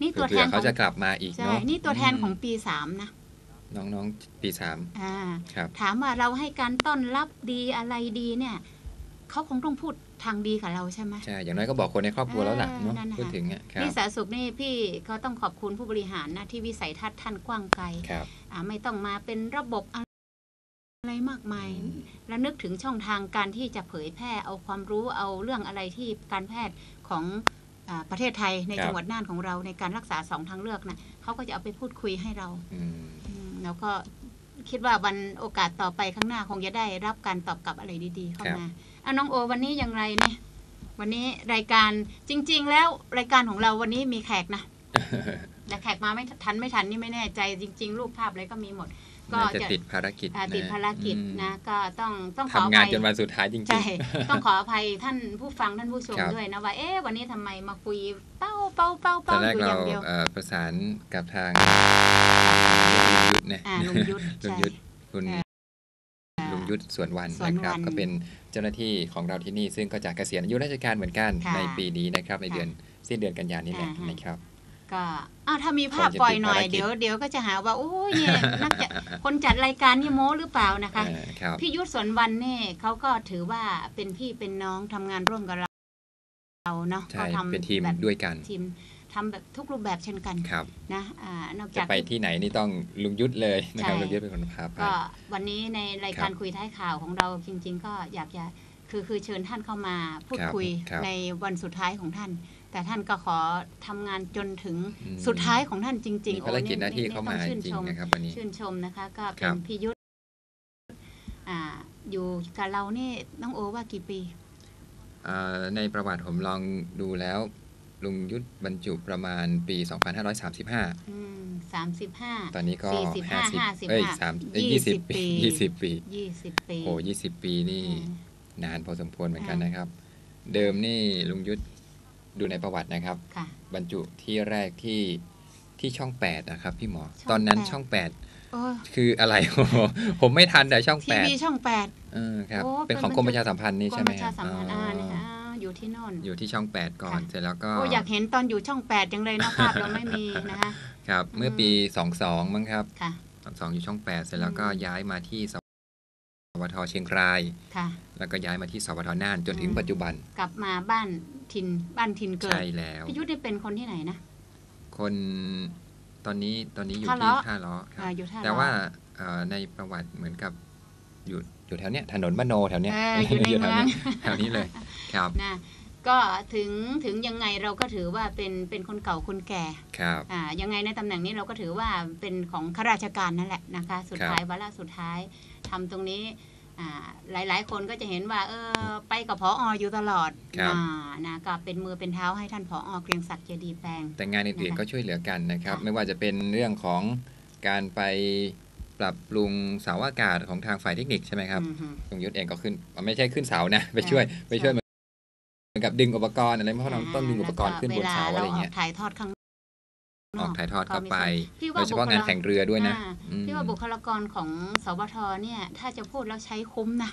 [SPEAKER 2] นี่ตัวแท
[SPEAKER 1] เผื่อน
[SPEAKER 2] ข
[SPEAKER 1] เขา
[SPEAKER 2] อง
[SPEAKER 1] จะกลับมาอีก
[SPEAKER 2] ใช่
[SPEAKER 1] เนาะ
[SPEAKER 2] นี่ตัวแทนของ
[SPEAKER 1] ม
[SPEAKER 2] ปีสามนะ
[SPEAKER 1] น้องๆปีสาม
[SPEAKER 2] อ่า
[SPEAKER 1] ครับ
[SPEAKER 2] ถามว่าเราให้การต้อนรับดีอะไรดีเนี่ยเขาคงต้องพูด ทางดีกับเราใช่ไหม
[SPEAKER 1] ใช่ อย่างน้อยก็บอกคนในครอบครัวแล้วล่ะ
[SPEAKER 2] เออ
[SPEAKER 1] เนาะ
[SPEAKER 2] นั่นน่ะ
[SPEAKER 1] พูดถึงอะครับ
[SPEAKER 2] นี่สาธารณสุขนี่พี่ก็ต้องขอบคุณผู้บริหารนะที่วิสัยทัศน์ท่านกว้างไกล
[SPEAKER 1] ครับ
[SPEAKER 2] อ่าไม่ต้องมาเป็นระบบอะไรมากมาย
[SPEAKER 1] อืม
[SPEAKER 2] และนึกถึงช่องทางการที่จะเผยแพร่เอาความรู้เอาเรื่องอะไรที่การแพทย์ของอาประเทศไทยใน
[SPEAKER 1] ครับ
[SPEAKER 2] จังหวัดน่านของเราในการรักษาสองทางเลือกนะเขาก็จะเอาไปพูดคุยให้เรา
[SPEAKER 1] อืม
[SPEAKER 2] อืมแล้วก็คิดว่าวันโอกาสต่อไปข้างหน้าคงจะได้รับการตอบกลับอะไรดี ๆ เข้ามา อะน้องโอวันนี้อย่างไรเนี่ยวันนี้รายการจริง ๆ แล้วรายการของเราวันนี้มีแขกนะแต่แขกมาไม่ทันไม่ทันนี่ไม่แน่ใจจริง ๆ รูปภาพอะไรก็มีหมด ก็
[SPEAKER 1] น่าจะ
[SPEAKER 2] จะ
[SPEAKER 1] ติดภารกิจ
[SPEAKER 2] อ่าติด
[SPEAKER 1] นะ
[SPEAKER 2] ภารกิจ
[SPEAKER 1] อืม
[SPEAKER 2] นะก็ต้องต้องขอ
[SPEAKER 1] ทำ
[SPEAKER 2] องา
[SPEAKER 1] น
[SPEAKER 2] ภัย
[SPEAKER 1] จนวันสุดท้ายจริง
[SPEAKER 2] ใช่ต้องขออภัยท่านผู้ฟังท่านผู้ชม
[SPEAKER 1] ครับ
[SPEAKER 2] ด้วยนะว่าเอ๊ะวันนี้ทำไมมาคุยเป้าเป้าเป้า
[SPEAKER 1] ๆตอ
[SPEAKER 2] เป้าน
[SPEAKER 1] แร
[SPEAKER 2] อกยู่อ
[SPEAKER 1] เรา
[SPEAKER 2] ย่างเดียว
[SPEAKER 1] เอ่อประสานกับทางลุงยุทธนะ
[SPEAKER 2] อ่าลุงยุทธ
[SPEAKER 1] ลุง
[SPEAKER 2] ใช่
[SPEAKER 1] ยุทธคุณ
[SPEAKER 2] อ่า
[SPEAKER 1] ลุง ยุทธสวนวัน
[SPEAKER 2] สวน
[SPEAKER 1] นะครับ
[SPEAKER 2] วรรณ
[SPEAKER 1] ก็เป็นเจ้าหน้าที่ของเราที่นี่ ซึ่งก็จะเกษียณอายุราชการเหมือนกัน
[SPEAKER 2] ค่ะ
[SPEAKER 1] ในปีนี้นะครับ ใน
[SPEAKER 2] ค่ะ
[SPEAKER 1] เดือนสิ้นเดือนกันยายนนี้แหละ
[SPEAKER 2] อ่าฮะ
[SPEAKER 1] นะครับ
[SPEAKER 2] ก็อ้าวถ้ามีภาพ
[SPEAKER 1] คงจะ
[SPEAKER 2] ปล่อย
[SPEAKER 1] ติด
[SPEAKER 2] หน่อย
[SPEAKER 1] ภารกิจ
[SPEAKER 2] เดี๋ยวเดี๋ยวก็จะหาว่าโอ้ยเนี่ยนักจะคนจัดรายการนี่โม้หรือเปล่านะคะ
[SPEAKER 1] เออครับ
[SPEAKER 2] พี่ยุทธสวนวันเนี่ยเขาก็ถือว่าเป็นพี่เป็นน้องทำงานร่วมกับเราเราเนาะ
[SPEAKER 1] ใช่
[SPEAKER 2] ก็ทำ
[SPEAKER 1] เป็นทีม
[SPEAKER 2] แบบ
[SPEAKER 1] ด้วยกัน
[SPEAKER 2] ทีม ทำแบบทุกรูปแบบเช่นกัน
[SPEAKER 1] ครับ
[SPEAKER 2] นะอ่านอก
[SPEAKER 1] จะ
[SPEAKER 2] จาก
[SPEAKER 1] ไปที่ไหนนี่ต้องลุงยุทธเลยนะครับ
[SPEAKER 2] ใช่
[SPEAKER 1] ลุงยุทธเป็นคนพาไป
[SPEAKER 2] ก็วันนี้ในรายการ
[SPEAKER 1] ครับ
[SPEAKER 2] คุยท้ายข่าวของเราจริง ๆ ก็อยากจะคือคือเชิญท่านเข้ามาพูด
[SPEAKER 1] ครับ
[SPEAKER 2] คุย
[SPEAKER 1] ครับ
[SPEAKER 2] ในวันสุดท้ายของท่าน แต่ท่านก็ขอทำงานจนถึง
[SPEAKER 1] อืม
[SPEAKER 2] สุดท้ายของท่านจริง
[SPEAKER 1] มี
[SPEAKER 2] ๆ
[SPEAKER 1] ภารกิจหน้าที่
[SPEAKER 2] โอ้
[SPEAKER 1] เข้ามา
[SPEAKER 2] ต้อง
[SPEAKER 1] จ
[SPEAKER 2] ชื่น
[SPEAKER 1] ริ
[SPEAKER 2] ช
[SPEAKER 1] ง
[SPEAKER 2] ม
[SPEAKER 1] ๆนะครับวันนี้
[SPEAKER 2] ชื่นชมนะคะ ก็
[SPEAKER 1] ค
[SPEAKER 2] เป็
[SPEAKER 1] รั
[SPEAKER 2] น
[SPEAKER 1] บ
[SPEAKER 2] พิยุทธอ่าอยู่กับเรานี่น้องโอว่ากี่ปี
[SPEAKER 1] เอ่อในประวัติผมลองดูแล้ว ลุงยุทธบรรจุประมาณปี 2535
[SPEAKER 2] อืมสามสิบห้า
[SPEAKER 1] ตอนนี้ก็
[SPEAKER 2] สี่สิบห้าห้าสิบ
[SPEAKER 1] 50เอ้ย
[SPEAKER 2] ห้า
[SPEAKER 1] สามเอ้ย
[SPEAKER 2] ยี่
[SPEAKER 1] ยี่
[SPEAKER 2] สิ
[SPEAKER 1] สิ
[SPEAKER 2] บบ
[SPEAKER 1] ปี
[SPEAKER 2] ปี
[SPEAKER 1] ยี่สิบปี
[SPEAKER 2] ยี่สิบปี
[SPEAKER 1] โอ้ยี่สิบปีนี่
[SPEAKER 2] อืม
[SPEAKER 1] นานพอสมควรเหมือนกัน
[SPEAKER 2] อ่าน
[SPEAKER 1] นะครับ เดิมนี่ลุงยุทธดูในประวัตินะครับ
[SPEAKER 2] ค่ะ
[SPEAKER 1] บรรจุที่แรกที่ที่ช่อง8นะครับพี่หมอ
[SPEAKER 2] ช่อง
[SPEAKER 1] ตอนนั้น
[SPEAKER 2] แปด
[SPEAKER 1] ช่อง
[SPEAKER 2] โอ้
[SPEAKER 1] 8 คืออะไร ผมไม่ทันแต่ช่อง
[SPEAKER 2] ทีวีช่องแปด
[SPEAKER 1] 8เออครับ
[SPEAKER 2] โอ้
[SPEAKER 1] เป็นของ
[SPEAKER 2] เป็น
[SPEAKER 1] กรมประชาสัมพันธ์นี่
[SPEAKER 2] กร
[SPEAKER 1] ใช่
[SPEAKER 2] ม
[SPEAKER 1] ไหม
[SPEAKER 2] ประชาสัมพันธ์
[SPEAKER 1] อ๋อ
[SPEAKER 2] อ่าเนี่ยอ่า อยู่ที่โน่น
[SPEAKER 1] อยู่ที่ช่อง 8 ก่อน
[SPEAKER 2] ค่ะ
[SPEAKER 1] เสร็จแล้วก็
[SPEAKER 2] โอ้อยากเห็นตอนอยู่ช่องแปดจังเลยนะภาพเราไม่มีนะคะ
[SPEAKER 1] ครับ เมื่อปี 22 มั้งครับ
[SPEAKER 2] ค่ะ
[SPEAKER 1] 22อยู่ช่อง 8 เสร็จแล้วก็
[SPEAKER 2] อืม
[SPEAKER 1] ย้ายมาที่สวทเชียงราย
[SPEAKER 2] ค่ะ
[SPEAKER 1] แล้วก็ย้ายมาที่สวทน่านจนถึง
[SPEAKER 2] อืม
[SPEAKER 1] ปัจจุบัน
[SPEAKER 2] กลับมาบ้านทินบ้านทินเกิด
[SPEAKER 1] ใช่แล้ว
[SPEAKER 2] พี่ยุทธนี่เป็นคนที่ไหนนะ
[SPEAKER 1] คนตอนนี้ตอนนี้อยู่
[SPEAKER 2] ท่า
[SPEAKER 1] ที่
[SPEAKER 2] เลาะ
[SPEAKER 1] ท่าล้อครั
[SPEAKER 2] อ่า
[SPEAKER 1] บ
[SPEAKER 2] อยู่ท่า
[SPEAKER 1] แต่
[SPEAKER 2] ล้อ
[SPEAKER 1] ว่าเอ่อในประวัติเหมือนกับ อยู่อยู่แถวเนี้ยถนนมโนแถวเนี้ย
[SPEAKER 2] เอออยู่ใน
[SPEAKER 1] แถว
[SPEAKER 2] เมือง
[SPEAKER 1] นี้แถวนี้เลยครับ
[SPEAKER 2] นะก็ถึงถึงยังไงเราก็ถือว่าเป็นเป็นคนเก่าคนแก่
[SPEAKER 1] ครับ
[SPEAKER 2] อ่ายังไงในตำแหน่งนี้เราก็ถือว่าเป็นของข้าราชการนั่นแหละนะคะ สุด
[SPEAKER 1] ครับ
[SPEAKER 2] ท้ายวาระสุดท้ายทำตรงนี้อ่าหลายๆ คนก็จะเห็นว่าเออไปกับพอออยู่ตลอด
[SPEAKER 1] ครับ
[SPEAKER 2] อ่านะก็เป็นมือเป็นเท้าให้ท่านพออเกรียงศักดิ์เจดีแปลง
[SPEAKER 1] แต่งานอื่น
[SPEAKER 2] นะคะ
[SPEAKER 1] ๆก็ช่วยเหลือกันนะครับ
[SPEAKER 2] ค่ะ
[SPEAKER 1] ไม่ว่าจะเป็นเรื่องของการไป ปรับปรุงเสาอากาศของทางฝ่ายเทคนิคใช่ไหมครับ
[SPEAKER 2] อือฮึ
[SPEAKER 1] ตรงยุทธเองก็ขึ้น ไม่ใช่ขึ้นเสานะไปช่วย
[SPEAKER 2] ใช่
[SPEAKER 1] ไปช่วยเหมือนกับดึงอุปกรณ์อะไรเพราะเราต้องดึงอุปกรณ์ขึ้นบนเสาอะไรเงี้ย
[SPEAKER 2] วลาถ่ายทอดข้างน
[SPEAKER 1] ออกถ่ายทอดเข้าไป
[SPEAKER 2] พี่
[SPEAKER 1] โด
[SPEAKER 2] ว่าย
[SPEAKER 1] เฉพาะงานแข่งเรือด้วยนะ
[SPEAKER 2] อ่า
[SPEAKER 1] อืม
[SPEAKER 2] พี่ว่าบุคลากรของสวทเนี่ยถ้าจะพูดแล้วใช้คุ้มนะ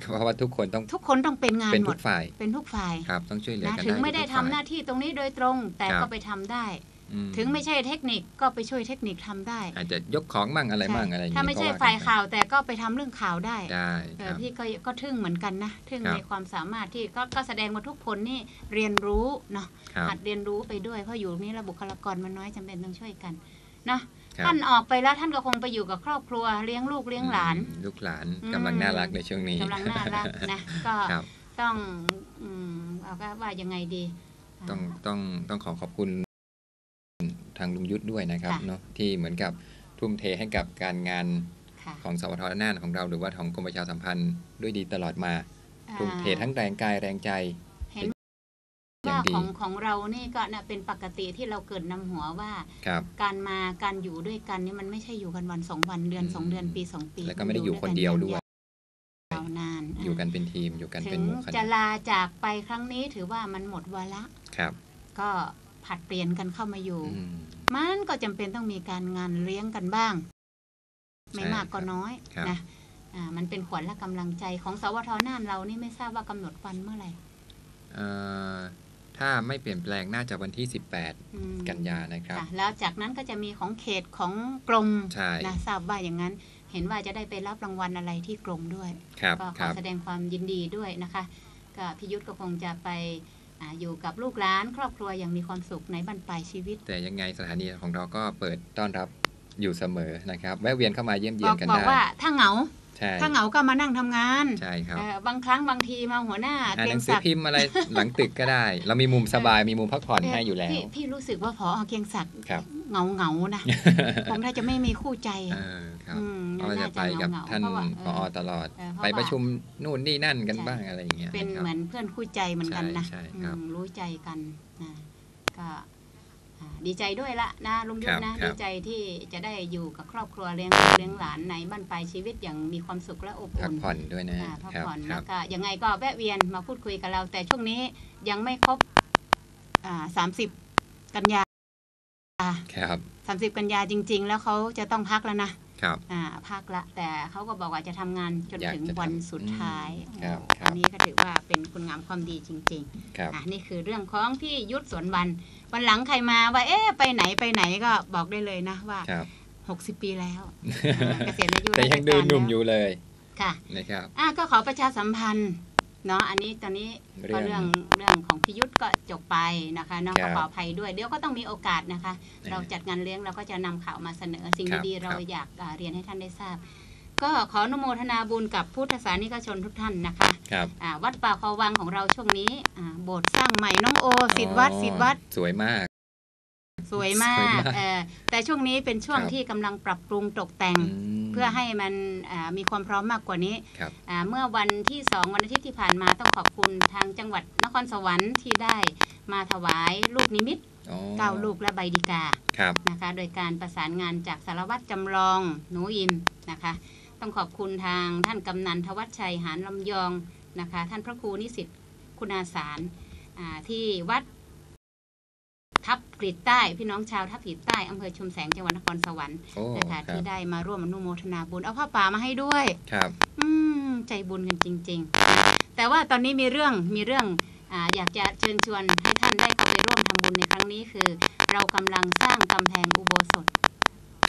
[SPEAKER 1] เพราะว่าทุกคนต้อง
[SPEAKER 2] ทุกคนต้องเป็นงาน
[SPEAKER 1] เป็น
[SPEAKER 2] หม
[SPEAKER 1] ทุ
[SPEAKER 2] ด
[SPEAKER 1] กฝ่าย
[SPEAKER 2] เป็นทุกฝ่าย
[SPEAKER 1] ครับต้องช่วยเหลือ
[SPEAKER 2] นะ
[SPEAKER 1] กัน
[SPEAKER 2] ถึงไม่ได้
[SPEAKER 1] ทุก
[SPEAKER 2] ทำ
[SPEAKER 1] ฝ่ย
[SPEAKER 2] หน้าที่ตรงนี้โดยตรง แต่
[SPEAKER 1] ครับ
[SPEAKER 2] ก็ไปทำได้
[SPEAKER 1] อื
[SPEAKER 2] ถึงไม่ใช่เทคนิคก็ไปช่วยเทคนิคทำได้
[SPEAKER 1] อาจจะยกของมั่งอะไรมั่งอะไรอย่าง
[SPEAKER 2] ถ้า
[SPEAKER 1] งี้
[SPEAKER 2] ไม่ใช่
[SPEAKER 1] ก็ว่กัน
[SPEAKER 2] ฝ่าย
[SPEAKER 1] ไป
[SPEAKER 2] ข่าวแต่ก็ไปทำเรื่องข่าวได้
[SPEAKER 1] ได้
[SPEAKER 2] เอ
[SPEAKER 1] ค
[SPEAKER 2] อ
[SPEAKER 1] รับ
[SPEAKER 2] พี่ก็ก็ทึ่งเหมือนกันนะทึ่ง
[SPEAKER 1] ครับ
[SPEAKER 2] ในความสามารถที่ก็ก็แสดงว่าทุกคนนี่เรียนรู้เนาะ
[SPEAKER 1] ครับ
[SPEAKER 2] หัดเรียนรู้ไปด้วยเพราะอยู่นี่ระบุคลากรมันน้อยจำเป็นต้องช่วยกันเนาะ
[SPEAKER 1] ครับ
[SPEAKER 2] ท่านออกไปแล้วท่านก็คงไปอยู่กับครอบครัวเลี้ยงลูกเลี้ยงหลาน
[SPEAKER 1] อืมลูกหลาน
[SPEAKER 2] อืม
[SPEAKER 1] กำลังน่ารักในช่วงนี้
[SPEAKER 2] กำลังน่ารักนะก็
[SPEAKER 1] ครับ
[SPEAKER 2] ต้องอืมเอาก็ว่ายังไงดี
[SPEAKER 1] ต้องต้องต้องขอขอบคุณ ทางลุงยุทธด้วยนะครับ
[SPEAKER 2] ค่ะ
[SPEAKER 1] เนาะที่เหมือนกับทุ่มเทให้กับการงาน
[SPEAKER 2] ค่ะ
[SPEAKER 1] ของสวทน่านของเรา หรือว่าของกรมประชาสัมพันธ์ด้วยดีตลอดมา ทุ่มเททั้งแรงกายแรงใจ
[SPEAKER 2] เห็น
[SPEAKER 1] อย่า
[SPEAKER 2] ว่าง
[SPEAKER 1] ดี
[SPEAKER 2] ของของเรานี่ก็นะเป็นปกติที่เราเกิดนำหัวว่า
[SPEAKER 1] ครับ
[SPEAKER 2] การมาการอยู่ด้วยกันนี่มันไม่ใช่อยู่กันวันสองวันเดือน
[SPEAKER 1] อืม
[SPEAKER 2] สองเดือนปีสองปี
[SPEAKER 1] แล้วก็ไม่ได้อยู่คนเดียวด้วย
[SPEAKER 2] ยาวนาน
[SPEAKER 1] อยู่กันเป็นทีมอยู่กัน
[SPEAKER 2] ถึ
[SPEAKER 1] เป็น
[SPEAKER 2] ง
[SPEAKER 1] หมู่ค
[SPEAKER 2] จะ
[SPEAKER 1] ณะ
[SPEAKER 2] ลาจากไปครั้งนี้ถือว่ามันหมดวาระ
[SPEAKER 1] ครับ
[SPEAKER 2] ก็ ผัดเปลี่ยนกันเข้ามาอยู่
[SPEAKER 1] อืม
[SPEAKER 2] มันก็จำเป็นต้องมีการงานเลี้ยงกันบ้าง ไม่
[SPEAKER 1] ใช่
[SPEAKER 2] มากก็น้อย
[SPEAKER 1] ครับ
[SPEAKER 2] นะอ่ามันเป็นขวัญและกำลังใจของสวทน่านเรานี่ไม่ทราบว่ากำหนดวันเมื่อไหร่
[SPEAKER 1] เอ่อถ้าไม่เปลี่ยนแปลงน่าจะวันที่
[SPEAKER 2] อืม
[SPEAKER 1] 18 กันยานะครับ
[SPEAKER 2] ค่ะแล้วจากนั้นก็จะมีของเขตของกรม
[SPEAKER 1] ใช่
[SPEAKER 2] นะทราบว่าอย่างนั้น เห็นว่าจะได้ไปรับรางวัลอะไรที่กรมด้วย
[SPEAKER 1] ครับ
[SPEAKER 2] ก็ข
[SPEAKER 1] ค
[SPEAKER 2] อ
[SPEAKER 1] รับ
[SPEAKER 2] แสดงความยินดีด้วยนะคะ ก็พิยุทธก็คงจะไป อาอยู่กับลูกหลานครอบครัวอย่างมีความสุขในบรรปลายชีวิต
[SPEAKER 1] แต่ยังไงสถานีของเราก็เปิดต้อนรับอยู่เสมอนะครับแวะเวียนเข้ามาเยี่ยมเยี
[SPEAKER 2] บ
[SPEAKER 1] ย
[SPEAKER 2] อนก
[SPEAKER 1] กัน
[SPEAKER 2] บอก
[SPEAKER 1] ได้
[SPEAKER 2] ว่าถ้าเหงา
[SPEAKER 1] ใช่
[SPEAKER 2] ถ้าเหงาก็มานั่งทำงาน
[SPEAKER 1] ใช่ครับ
[SPEAKER 2] เอ่อบางครั้งบางทีมาหัวหน้า
[SPEAKER 1] อ่าน
[SPEAKER 2] เกรี
[SPEAKER 1] ห
[SPEAKER 2] ย
[SPEAKER 1] นั
[SPEAKER 2] ง
[SPEAKER 1] งสือ
[SPEAKER 2] ศักดิ์
[SPEAKER 1] พิมพ์อะไรหลังตึกก็ได้ เรามีมุมสบายมีมุมพักผ่อนให้อยู่แล้ว
[SPEAKER 2] พี่พี่รู้สึกว่าพอเกรียงศักดิ์
[SPEAKER 1] ครับ
[SPEAKER 2] เหงาเหงาๆนะคงถ้าจะไม่มีคู่ใจ
[SPEAKER 1] เออครับ
[SPEAKER 2] อืม
[SPEAKER 1] ก็จะไปกับ
[SPEAKER 2] น่าจะเหงาๆ
[SPEAKER 1] ท่าน
[SPEAKER 2] เพราะว่า
[SPEAKER 1] ผอตลอด
[SPEAKER 2] เออเพราะ
[SPEAKER 1] ไป
[SPEAKER 2] ว่า
[SPEAKER 1] ประชุมนู่นนี่นั่นกัน
[SPEAKER 2] ใช่
[SPEAKER 1] บ้างอะไรอย่างเงี้ย
[SPEAKER 2] เป็น
[SPEAKER 1] นะครับ
[SPEAKER 2] เหมือนเพื่อนคู่ใจเหมือนกันนะ
[SPEAKER 1] ใช่ใช่ครับ
[SPEAKER 2] อืมรู้ใจกันนะก็อ่าดีใจด้วยละนะลุงยุ
[SPEAKER 1] ค
[SPEAKER 2] ท
[SPEAKER 1] รั
[SPEAKER 2] ธ
[SPEAKER 1] บ
[SPEAKER 2] นะ
[SPEAKER 1] ครั
[SPEAKER 2] ดี
[SPEAKER 1] บ
[SPEAKER 2] ใจที่จะได้อยู่กับครอบครัวเลี้ยงลูกเลี้ยงหลานในบ้านปลายชีวิตอย่างมีความสุขและอบ
[SPEAKER 1] พัก
[SPEAKER 2] อุ่น
[SPEAKER 1] ผ่อนด้วยนะ
[SPEAKER 2] อ่าพัก
[SPEAKER 1] ครับ
[SPEAKER 2] ผ่อน
[SPEAKER 1] ครั
[SPEAKER 2] แล้
[SPEAKER 1] บ
[SPEAKER 2] วก็ยังไงก็แวะเวียนมาพูดคุยกับเรา แต่ช่วงนี้ยังไม่ครบสามสิบกันยา
[SPEAKER 1] ครับ
[SPEAKER 2] สามสิบกันยาจริง ๆ แล้วเขาจะต้องพักแล้วนะ ครับอ่าพักละแต่เขาก็บอกว่าจะทำงานจน
[SPEAKER 1] อยาก
[SPEAKER 2] ถึง
[SPEAKER 1] จะทำ
[SPEAKER 2] วันสุดท้าย
[SPEAKER 1] อืมครับ
[SPEAKER 2] โอ้
[SPEAKER 1] ครับ
[SPEAKER 2] อันนี้ก็ถือว่าเป็นคุณงามความดีจริงๆ
[SPEAKER 1] ครับ
[SPEAKER 2] อะนี่คือเรื่องของพี่ยุทธสวนวันวันหลังใครมาว่าเอ๊ะไปไหนไปไหนก็บอกได้เลยนะว่า
[SPEAKER 1] ครับ
[SPEAKER 2] 60ปีแล้วอ่าเกษียณอายุ
[SPEAKER 1] แต่ยังดูหนุ่มอยู่เลย
[SPEAKER 2] ค่ะ
[SPEAKER 1] นะครับ
[SPEAKER 2] อะก็ขอประชาสัมพันธ์ เนาะอันนี้ตอนนี้ก็
[SPEAKER 1] เรื่
[SPEAKER 2] เรื่
[SPEAKER 1] อ
[SPEAKER 2] องงเรื่องของพิยุทธก็จบไปนะคะเนาะ
[SPEAKER 1] ครั
[SPEAKER 2] ก็
[SPEAKER 1] บ
[SPEAKER 2] ขออภัยด้วย เดี๋ยวก็ต้องมีโอกาสนะคะ
[SPEAKER 1] นะ
[SPEAKER 2] เราจัดงานเลี้ยงเราก็จะนำข่าวมาเสนอสิ่ง
[SPEAKER 1] ครับ
[SPEAKER 2] ดีๆเรา
[SPEAKER 1] ครับ
[SPEAKER 2] อยากอ่าเรียนให้ท่านได้ทราบ ก็ขออนุโมทนาบุญกับพุทธศาสนิกชนทุกท่านนะคะ
[SPEAKER 1] ครับ
[SPEAKER 2] อ่าวัดป่าคอวังของเราช่วงนี้อ่าโบสถ์สร้างใหม่น้องโอสิทธิวัดสิทธิวัด
[SPEAKER 1] สวยมาก
[SPEAKER 2] สวยมา
[SPEAKER 1] สวย
[SPEAKER 2] ก
[SPEAKER 1] มาก
[SPEAKER 2] เออแต่ช่วงนี้เป็นช่วง
[SPEAKER 1] ครับ
[SPEAKER 2] ที่กำลังปรับปรุงตกแต่ง
[SPEAKER 1] ม
[SPEAKER 2] เพื่อให้มันอ่ามีความพร้อมมากกว่านี้
[SPEAKER 1] ครับ
[SPEAKER 2] อ่าเมื่อวันที่สองวันอาทิตย์ที่ผ่านมาต้องขอบคุณทางจังหวัดนครสวรรค์ที่ได้มาถวายลูกนิมิต
[SPEAKER 1] อ๋อ
[SPEAKER 2] เก้าลูกและใบดิกา
[SPEAKER 1] ครับ
[SPEAKER 2] นะคะ โดยการประสานงานจากสารวัตรจำลองหนูอิมนะคะ ต้องขอบคุณทางท่านกำนันทวัชชัยหานลำยองนะคะ ท่านพระครูนิสิตคุณาสารอ่าที่วัด ทับกรีดใต้พี่น้องชาวทับกรีดใต้อำเภอชุมแสงจังหวัดนครสวรรค์
[SPEAKER 1] โอ้
[SPEAKER 2] นะคะ
[SPEAKER 1] ครั
[SPEAKER 2] ที่
[SPEAKER 1] บ
[SPEAKER 2] ได้มาร่วมอนุโมทนาบุญเอาผ้าป่ามาให้ด้วย
[SPEAKER 1] ครับ
[SPEAKER 2] อืมใจบุญกันจริง ๆ แต่ว่าตอนนี้มีเรื่องมีเรื่องอาอยากจะเชิญชวนให้ท่านได้เข้าไปร่วมทำบุญในครั้งนี้คือ เรากำลังสร้างกำแพงอุโบสถ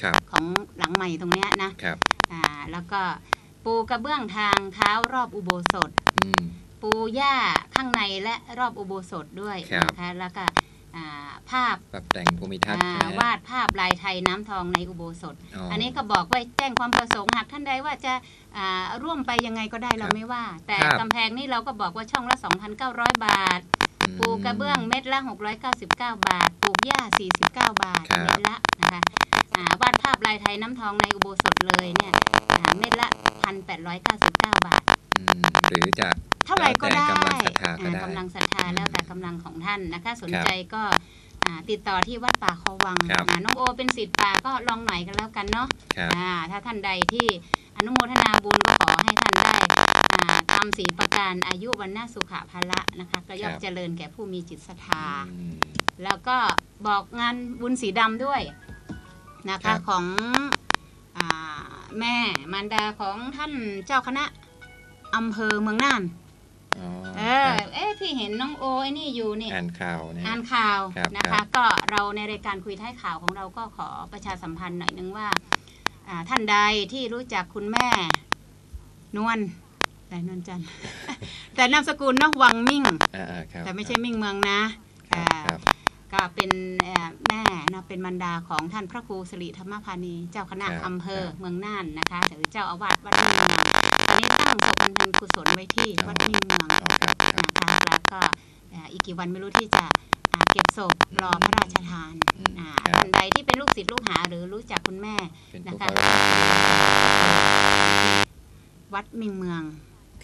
[SPEAKER 1] ครับ
[SPEAKER 2] ของหลังใหม่ตรงเนี้ยนะครับ อ่าแล้วก็ปูกระเบื้องทางเท้ารอบอุโบสถ
[SPEAKER 1] อืม
[SPEAKER 2] ปูหญ้าข้างในและรอบอุโบสถด้วย
[SPEAKER 1] ครับ
[SPEAKER 2] นะคะแล้วก็อ่า ภาพ
[SPEAKER 1] ปรับแต่งภูมิทัศน์
[SPEAKER 2] อ่า
[SPEAKER 1] ใช่ไหมฮะ
[SPEAKER 2] วาดภาพลายไทยน้ำทองในอุโบสถ
[SPEAKER 1] อ๋อ
[SPEAKER 2] อั
[SPEAKER 1] อั
[SPEAKER 2] นนี้ก็บอกไว้แจ้งความประสงค์หากท่านใดว่าจะอ่าร่วมไปยังไงก็ได้เรา
[SPEAKER 1] ครับ
[SPEAKER 2] ไม่ว่า แต่
[SPEAKER 1] ครับ
[SPEAKER 2] กำแพงนี่เราก็บอกว่าช่องละ 2,900 บาทปูกระเบื้องเม็ดละ 699 บาท ปลูกหญ้า 49 บาท
[SPEAKER 1] ครับ
[SPEAKER 2] เม็ดละนะคะอ่าวาดภาพลายไทยน้ำทองในอุโบสถเลยเนี่ยอ่าเม็ดละ 1,899 บาท
[SPEAKER 1] อืมหรือจะ
[SPEAKER 2] เท่าไหร่ก็ได้
[SPEAKER 1] แล้วแต่กำลังศรัทธาก็ได้
[SPEAKER 2] อ่ากำลังศรัทธาแล้วแต่กำลังของท่านนะคะ สน
[SPEAKER 1] ครับ
[SPEAKER 2] ใจก็อ่าติดต่อที่วัดป่าคอวัง
[SPEAKER 1] ครับ
[SPEAKER 2] อ่าน้องโอเป็นศิษย์ป่าก็ลองหน่อยกันแล้วกันเนาะ
[SPEAKER 1] ครับ
[SPEAKER 2] อ่าถ้าท่านใดที่อนุโมทนาบุญก็ขอให้ท่านได้อ่าทำสีประการอายุวันนาสุขภาละนะคะก็ย่อม
[SPEAKER 1] ครับ
[SPEAKER 2] เจริญแก่ผู้มีจิตศรัทธา
[SPEAKER 1] อืม
[SPEAKER 2] แล้วก็บอกงานบุญสีดำด้วยนะ
[SPEAKER 1] ครั
[SPEAKER 2] คะ
[SPEAKER 1] บ
[SPEAKER 2] ของอาแม่มารดาของท่านเจ้าคณะอำเภอเมืองน่าน
[SPEAKER 1] อ๋อ
[SPEAKER 2] เอ
[SPEAKER 1] ค
[SPEAKER 2] อ
[SPEAKER 1] รับ
[SPEAKER 2] เอ๊ะพี่เห็นน้องโอไอ้นี่อยู่นี่
[SPEAKER 1] อ่านข่าวนะ
[SPEAKER 2] อ่านข่าว
[SPEAKER 1] ครับ
[SPEAKER 2] นะ
[SPEAKER 1] ครั
[SPEAKER 2] คะ
[SPEAKER 1] บ
[SPEAKER 2] ก็เราในรายการคุยท้ายข่าวของเราก็ขอประชาสัมพันธ์หน่อยนึงว่าอ่าท่านใดที่รู้จักคุณแม่ นวลแต่นวลจันทร์แต่นามสกุลเนาะวังมิ่ง
[SPEAKER 1] อ่าอ่าครับ
[SPEAKER 2] แต่ไม่ใช่มิ่งเมืองนะครับ
[SPEAKER 1] ครับ
[SPEAKER 2] ก็เป็นเอ่อแม่นะเป็นบรรดาของท่านพระครูสิริธรรมพานี เจ้าคณะ
[SPEAKER 1] ครับ
[SPEAKER 2] อำเภอ
[SPEAKER 1] ครับ
[SPEAKER 2] เมืองน่านนะคะหรือเจ้าอาวาสวัดมิ่งเมืองอันนี้ตั้งศพบำเพ็ญกุศลไว้ที่
[SPEAKER 1] อ๋อ
[SPEAKER 2] วัดมิ่งเมือง
[SPEAKER 1] อ๋อครับครับ
[SPEAKER 2] นะคะแล้วก็เอ่ออีกกี่วันไม่รู้ที่จะอ่าเก็บศพรอพระราชทาน
[SPEAKER 1] อืม
[SPEAKER 2] อ่า
[SPEAKER 1] ครับ
[SPEAKER 2] ท่านใดที่เป็นลูกศิษย์ลูกหาหรือรู้จักคุณแม่
[SPEAKER 1] เป็น
[SPEAKER 2] นะ
[SPEAKER 1] ผู้
[SPEAKER 2] คะ
[SPEAKER 1] เข้ารับ
[SPEAKER 2] วัดมิ่งเมือง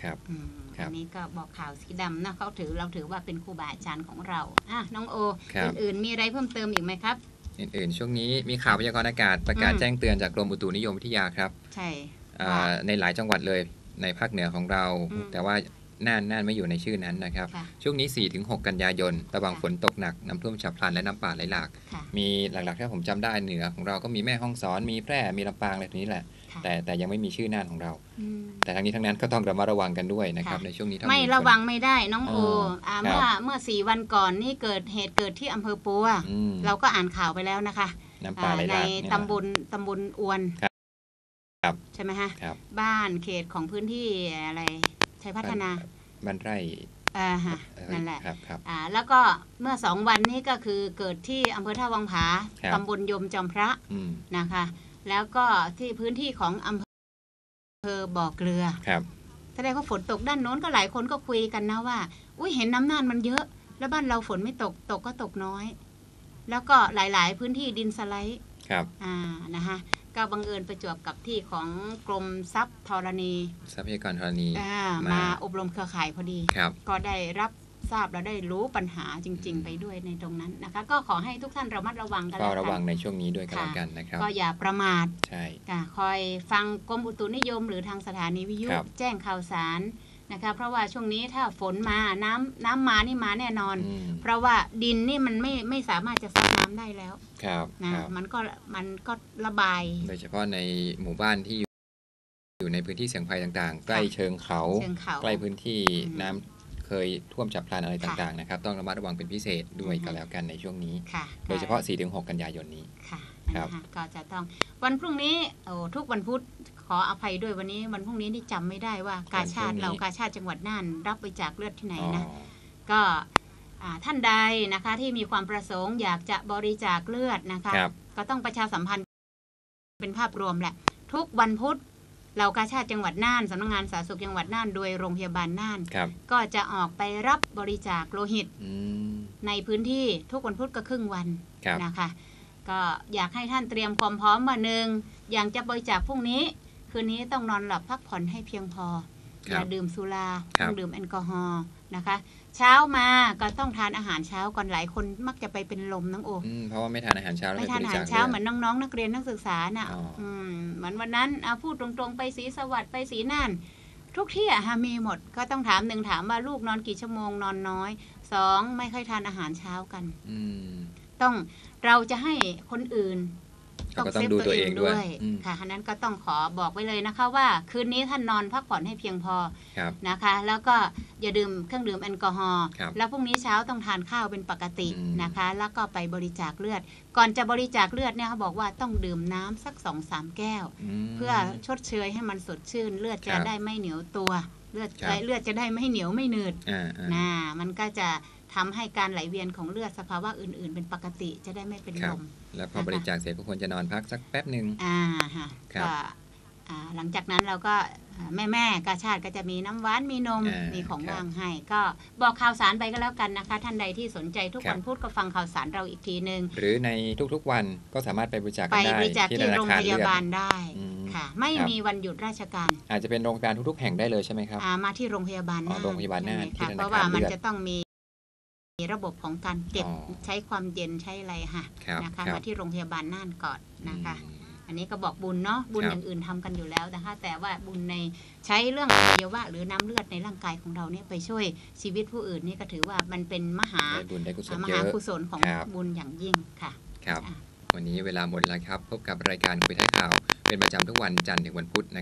[SPEAKER 1] ครับ
[SPEAKER 2] อืม
[SPEAKER 1] ครับ
[SPEAKER 2] อันนี้ก็บอกข่าวสีดำนะเขาถือเราถือว่าเป็นครูบาอาจารย์ของเราอะน้องโอ
[SPEAKER 1] ครับ
[SPEAKER 2] อื่นๆมีอะไรเพิ่มเติมอีกไหมครับ
[SPEAKER 1] อื่นๆช่วงนี้มีข่าวพยากรณ์อากาศประกาศ
[SPEAKER 2] อืม
[SPEAKER 1] แจ้งเตือนจากกรมอุตุนิยมวิทยาครับ
[SPEAKER 2] ใช่
[SPEAKER 1] อ่า
[SPEAKER 2] ว่า
[SPEAKER 1] ในหลายจังหวัดเลย ในภาคเหนือของเรา
[SPEAKER 2] อืม
[SPEAKER 1] แต่ว่าน่านน่านไม่อยู่ในชื่อนั้นนะครับ
[SPEAKER 2] ค่ะ
[SPEAKER 1] ช่วงนี้ 4-6 กันยายน ระวัง
[SPEAKER 2] ค่ะ
[SPEAKER 1] ฝนตกหนัก น้ำท่วมฉับพลันและน้ำป่าไหลหลาก
[SPEAKER 2] ค่ะ
[SPEAKER 1] มีหลักๆที่ผมจำได้เหนือของเราก็มีแม่ห้องสอน มีแพร่ มีลำปางอะไรแบบนี้แหละ
[SPEAKER 2] ค่ะ
[SPEAKER 1] แต่แต่ยังไม่มีชื่อน่านของเรา
[SPEAKER 2] อืม
[SPEAKER 1] แต่ทั้งนี้ทั้งนั้นก็ต้องระมัดระวังกันด้วยนะครับ
[SPEAKER 2] ค่ะ
[SPEAKER 1] ในช่วงนี้ถ้า
[SPEAKER 2] ไม่
[SPEAKER 1] ฝน
[SPEAKER 2] ระวังไม่ได้น้องโอ
[SPEAKER 1] อ๋ออ่
[SPEAKER 2] อ่า
[SPEAKER 1] ครับ
[SPEAKER 2] เมื่อเมื่อสี่วันก่อนนี่เกิดเหตุเกิดที่อำเภอปัว
[SPEAKER 1] อืม
[SPEAKER 2] เราก็อ่านข่าวไปแล้วนะคะ
[SPEAKER 1] น้ำป่าไหล
[SPEAKER 2] อ่า
[SPEAKER 1] ห
[SPEAKER 2] ใน
[SPEAKER 1] ลากเนี่ย
[SPEAKER 2] ตำบลตำบลอวน
[SPEAKER 1] ครับครับ
[SPEAKER 2] ใช่ไหมฮะ
[SPEAKER 1] ครับ
[SPEAKER 2] บ้านเขตของพื้นที่อะไรชัยพัฒนา
[SPEAKER 1] บ้านไร่
[SPEAKER 2] อ่าฮะ
[SPEAKER 1] เอ่อ
[SPEAKER 2] นั่นแหละ
[SPEAKER 1] ครับครับ
[SPEAKER 2] อ่าแล้วก็เมื่อสองวันนี้ก็คือเกิดที่อำเภอท่าวังผา
[SPEAKER 1] ครับ
[SPEAKER 2] ตำบลยมจอมพระ
[SPEAKER 1] อืม
[SPEAKER 2] นะคะ แล้วก็ที่พื้นที่ของอำเภอบ่อเกลือ
[SPEAKER 1] ครับ
[SPEAKER 2] แสดงว่าฝนตกด้านโน้นก็หลายคนก็คุยกันนะว่า อุ้ยเห็นน้ำน่านมันเยอะ แล้วบ้านเราฝนไม่ตกตกก็ตกน้อย แล้วก็หลาย ๆ พื้นที่ดินสไลด์
[SPEAKER 1] ครับ
[SPEAKER 2] อ่านะคะ ก็บังเอิญประจวบกับที่ของกรมทรัพย์ธรณี
[SPEAKER 1] ทรัพยากรธรณี
[SPEAKER 2] อ่า
[SPEAKER 1] มา
[SPEAKER 2] มาอบรมเครือข่ายพอดี
[SPEAKER 1] ครับ
[SPEAKER 2] ก็ได้รับทราบและได้รู้ปัญหาจริง ๆ ไปด้วยในตรงนั้นนะคะ ก็ขอให้ทุกท่านระมัดระวังกัน
[SPEAKER 1] ก็
[SPEAKER 2] แล้ว
[SPEAKER 1] ระวั
[SPEAKER 2] กั
[SPEAKER 1] ง
[SPEAKER 2] น
[SPEAKER 1] ในช่วงนี้ด้วยกัน
[SPEAKER 2] ค่ะ
[SPEAKER 1] แล้วกันนะครับ
[SPEAKER 2] ก็อย่าประมาท
[SPEAKER 1] ใช่
[SPEAKER 2] ค่ะคอยฟังกรมอุตุนิยม หรือทางสถานีวิทยุ
[SPEAKER 1] ครับ
[SPEAKER 2] แจ้งข่าวสารนะคะ เพราะว่าช่วงนี้ถ้าฝนมาน้ำน้ำมานี่มาแน่นอน
[SPEAKER 1] อืม
[SPEAKER 2] เพราะว่าดินนี่มันไม่ไม่สามารถจะซับน้ำได้แล้ว
[SPEAKER 1] ครับ
[SPEAKER 2] นะครับมันก็มันก็ระบาย
[SPEAKER 1] โดยเฉพาะในหมู่บ้านที่อยู่อยู่ในพื้นที่เสี่ยงภัยต่างๆ ใกล้เชิงเขา
[SPEAKER 2] เชิงเขา
[SPEAKER 1] ใกล้พื้นที่
[SPEAKER 2] อืม
[SPEAKER 1] น้ำเคยท่วมฉับพลันอะไร
[SPEAKER 2] ค่ะ
[SPEAKER 1] ต่างๆนะครับ ต้องระมัดระวังเป็นพิเศษด้วย
[SPEAKER 2] อือฮึ
[SPEAKER 1] กันแล้วกันในช่วงนี้
[SPEAKER 2] ค่ะ
[SPEAKER 1] โดยเฉพาะ 4-6 กันยายนนี้
[SPEAKER 2] ค่ะ
[SPEAKER 1] ครับ
[SPEAKER 2] นะคะก็จะต้องวันพรุ่งนี้โอ้ทุกวันพุธขออภัยด้วยวันนี้ วันพรุ่งนี้นี่จำไม่ได้ว่ากาชาติเรากาชาติจังหวัดน่าน รับบริจาคเลือดที่ไหน
[SPEAKER 1] อ๋อ
[SPEAKER 2] นะก็อ่า ท่านใดนะคะที่มีความประสงค์อยากจะบริจาคเลือดนะคะ
[SPEAKER 1] ครับ
[SPEAKER 2] ก็ต้องประชาสัมพันธ์เป็นภาพรวมแหละ ทุกวันพุธเรากาชาติจังหวัดน่านสำนักงานสาธารณสุขจังหวัดน่านโดยโรงพยาบาลน่าน
[SPEAKER 1] ครับ
[SPEAKER 2] ก็จะออกไปรับบริจาคโลหิต
[SPEAKER 1] อืม
[SPEAKER 2] ในพื้นที่ทุกวันพุธก็ครึ่งวัน
[SPEAKER 1] ครับ
[SPEAKER 2] นะคะ ก็อยากให้ท่านเตรียมความพร้อมมาหนึ่งอย่างจะบริจาคพรุ่งนี้ คืนนี้ต้องนอนหลับพักผ่อนให้เพียงพอ
[SPEAKER 1] ค
[SPEAKER 2] อ
[SPEAKER 1] รับ
[SPEAKER 2] ย่าดื่มสุรา
[SPEAKER 1] ครั
[SPEAKER 2] ต้
[SPEAKER 1] บ
[SPEAKER 2] องดื่มแอลกอฮอล์นะคะ เช้ามาก็ต้องทานอาหารเช้าก่อนหลายคนมักจะไปเป็นลมน้องโอ
[SPEAKER 1] อืมเพราะว่าไม่ทานอาหารเช้าแล้ว
[SPEAKER 2] ไม่
[SPEAKER 1] ป
[SPEAKER 2] ทาน
[SPEAKER 1] บ
[SPEAKER 2] อา
[SPEAKER 1] ริ
[SPEAKER 2] หา
[SPEAKER 1] จ
[SPEAKER 2] รเช้า
[SPEAKER 1] ลืด
[SPEAKER 2] เหมือนน้องๆนักเรียนนักศึกษาน่ะ
[SPEAKER 1] อ๋ออื
[SPEAKER 2] มเหมือนวันนั้นเอาพูดตรงๆไปสีสวัสดิ์ไปสีน่านทุกที่อะฮะมีหมดก็ต้องถามหนึ่งถามว่าลูกนอนกี่ชั่วโมงนอนน้อยสองไม่ค่อยทานอาหารเช้ากัน
[SPEAKER 1] อืม
[SPEAKER 2] ต้องเราจะให้คนอื่น
[SPEAKER 1] เราก็ ต้องดูตัวเองด้วยอืม
[SPEAKER 2] ค่ะฉะนั้นก็ต้องขอบอกไว้เลยนะคะว่าคืนนี้ท่านนอนพักผ่อนให้เพียงพอ
[SPEAKER 1] ครับ
[SPEAKER 2] นะคะ แล้วก็อย่าดื่มเครื่องดื่มแอลกอฮอล์
[SPEAKER 1] ครับ
[SPEAKER 2] แล้วพรุ่งนี้เช้าต้องทานข้าวเป็นปกติ
[SPEAKER 1] อืม
[SPEAKER 2] นะคะ แล้วก็ไปบริจาคเลือด ก่อนจะบริจาคเลือดเนี่ยเขาบอกว่าต้องดื่มน้ำสักสองสามแก้ว
[SPEAKER 1] ม
[SPEAKER 2] เพื่อชดเชยให้มันสดชื่น เลือด
[SPEAKER 1] ค
[SPEAKER 2] จะ
[SPEAKER 1] รับ
[SPEAKER 2] ได้ไม่เหนียวตัว เลือด
[SPEAKER 1] ครับ
[SPEAKER 2] เลือดจะได้ไม่เหนียวไม่หนืด
[SPEAKER 1] อ่าอ่า
[SPEAKER 2] นะมันก็จะ ทำให้การไหลเวียนของเลือดสภาวะอื่น ๆ เป็นปกติจะได้ไม่เป็น
[SPEAKER 1] ครั
[SPEAKER 2] ล
[SPEAKER 1] บ
[SPEAKER 2] ม
[SPEAKER 1] แล้วพอ
[SPEAKER 2] นะคะ
[SPEAKER 1] บริจาคเสร็จก็ควรจะนอนพักสักแป๊บหนึ่ง
[SPEAKER 2] อ่าฮะ
[SPEAKER 1] ครับ
[SPEAKER 2] ก็อ่าหลังจากนั้นเราก็แม่แม่ๆกาชาติก็จะมีน้ำหวานมีนม
[SPEAKER 1] อ่ามี
[SPEAKER 2] มีของ
[SPEAKER 1] ครับ
[SPEAKER 2] ว่างให้ ก็บอกข่าวสารไปก็แล้วกันนะคะ ท่านใดที่สนใจทุก
[SPEAKER 1] ครับ
[SPEAKER 2] วันพุธก็ฟังข่าวสารเราอีกทีหนึ่ง
[SPEAKER 1] หรือในทุกๆวันก็สามารถไปบริจาค
[SPEAKER 2] ไป
[SPEAKER 1] กันได้
[SPEAKER 2] บริจาค
[SPEAKER 1] ที่
[SPEAKER 2] ที่
[SPEAKER 1] ธนา
[SPEAKER 2] โรง
[SPEAKER 1] คาร
[SPEAKER 2] พ
[SPEAKER 1] เลื
[SPEAKER 2] ยา
[SPEAKER 1] อด
[SPEAKER 2] บาลได้
[SPEAKER 1] อืม
[SPEAKER 2] ค่ะ ไม่
[SPEAKER 1] ครับ
[SPEAKER 2] มีวันหยุดราชการ
[SPEAKER 1] อาจจะเป็นโรงพยาบาลทุกๆแห่งได้เลยใช่ไหมครับ
[SPEAKER 2] อ่ามาที่โรงพยาบาล
[SPEAKER 1] อ๋อโรงพยาบาลน่าน
[SPEAKER 2] ใช่ไหม
[SPEAKER 1] ที่
[SPEAKER 2] คะ
[SPEAKER 1] ธนาคาร
[SPEAKER 2] เพราะว่ามัน
[SPEAKER 1] เลือด
[SPEAKER 2] จะต้องมี มีระบบของการเก็บ
[SPEAKER 1] อ๋อ
[SPEAKER 2] ใช้ความเย็นใช้อะไรค่ะ
[SPEAKER 1] ครับ
[SPEAKER 2] นะคะ
[SPEAKER 1] ครับ
[SPEAKER 2] มาที่โรงพยาบาลน่านก่อนนะคะ
[SPEAKER 1] อืม
[SPEAKER 2] อันนี้ก็บอกบุญเนาะบุญ
[SPEAKER 1] ครับ
[SPEAKER 2] อย่างอื่นทำกันอยู่แล้วนะคะแต่ว่าบุญในใช้เรื่องอวัยวะหรือน้ำเลือดในร่างกายของเราเนี่ยไปช่วยชีวิตผู้อื่นนี่ก็ถือว่ามันเป็นมหา
[SPEAKER 1] ได้บุญได้กุศล
[SPEAKER 2] ม
[SPEAKER 1] เย
[SPEAKER 2] หา
[SPEAKER 1] อะ
[SPEAKER 2] กุศลของ
[SPEAKER 1] ครับ
[SPEAKER 2] บุญอย่างยิ่งค่ะ
[SPEAKER 1] ครับ
[SPEAKER 2] อะ
[SPEAKER 1] วันนี้เวลาหมดแล้วครับ พบกับรายการคุยท้ายข่าว เป็นประจำทุกวันจันทร์ถึงวันพุธ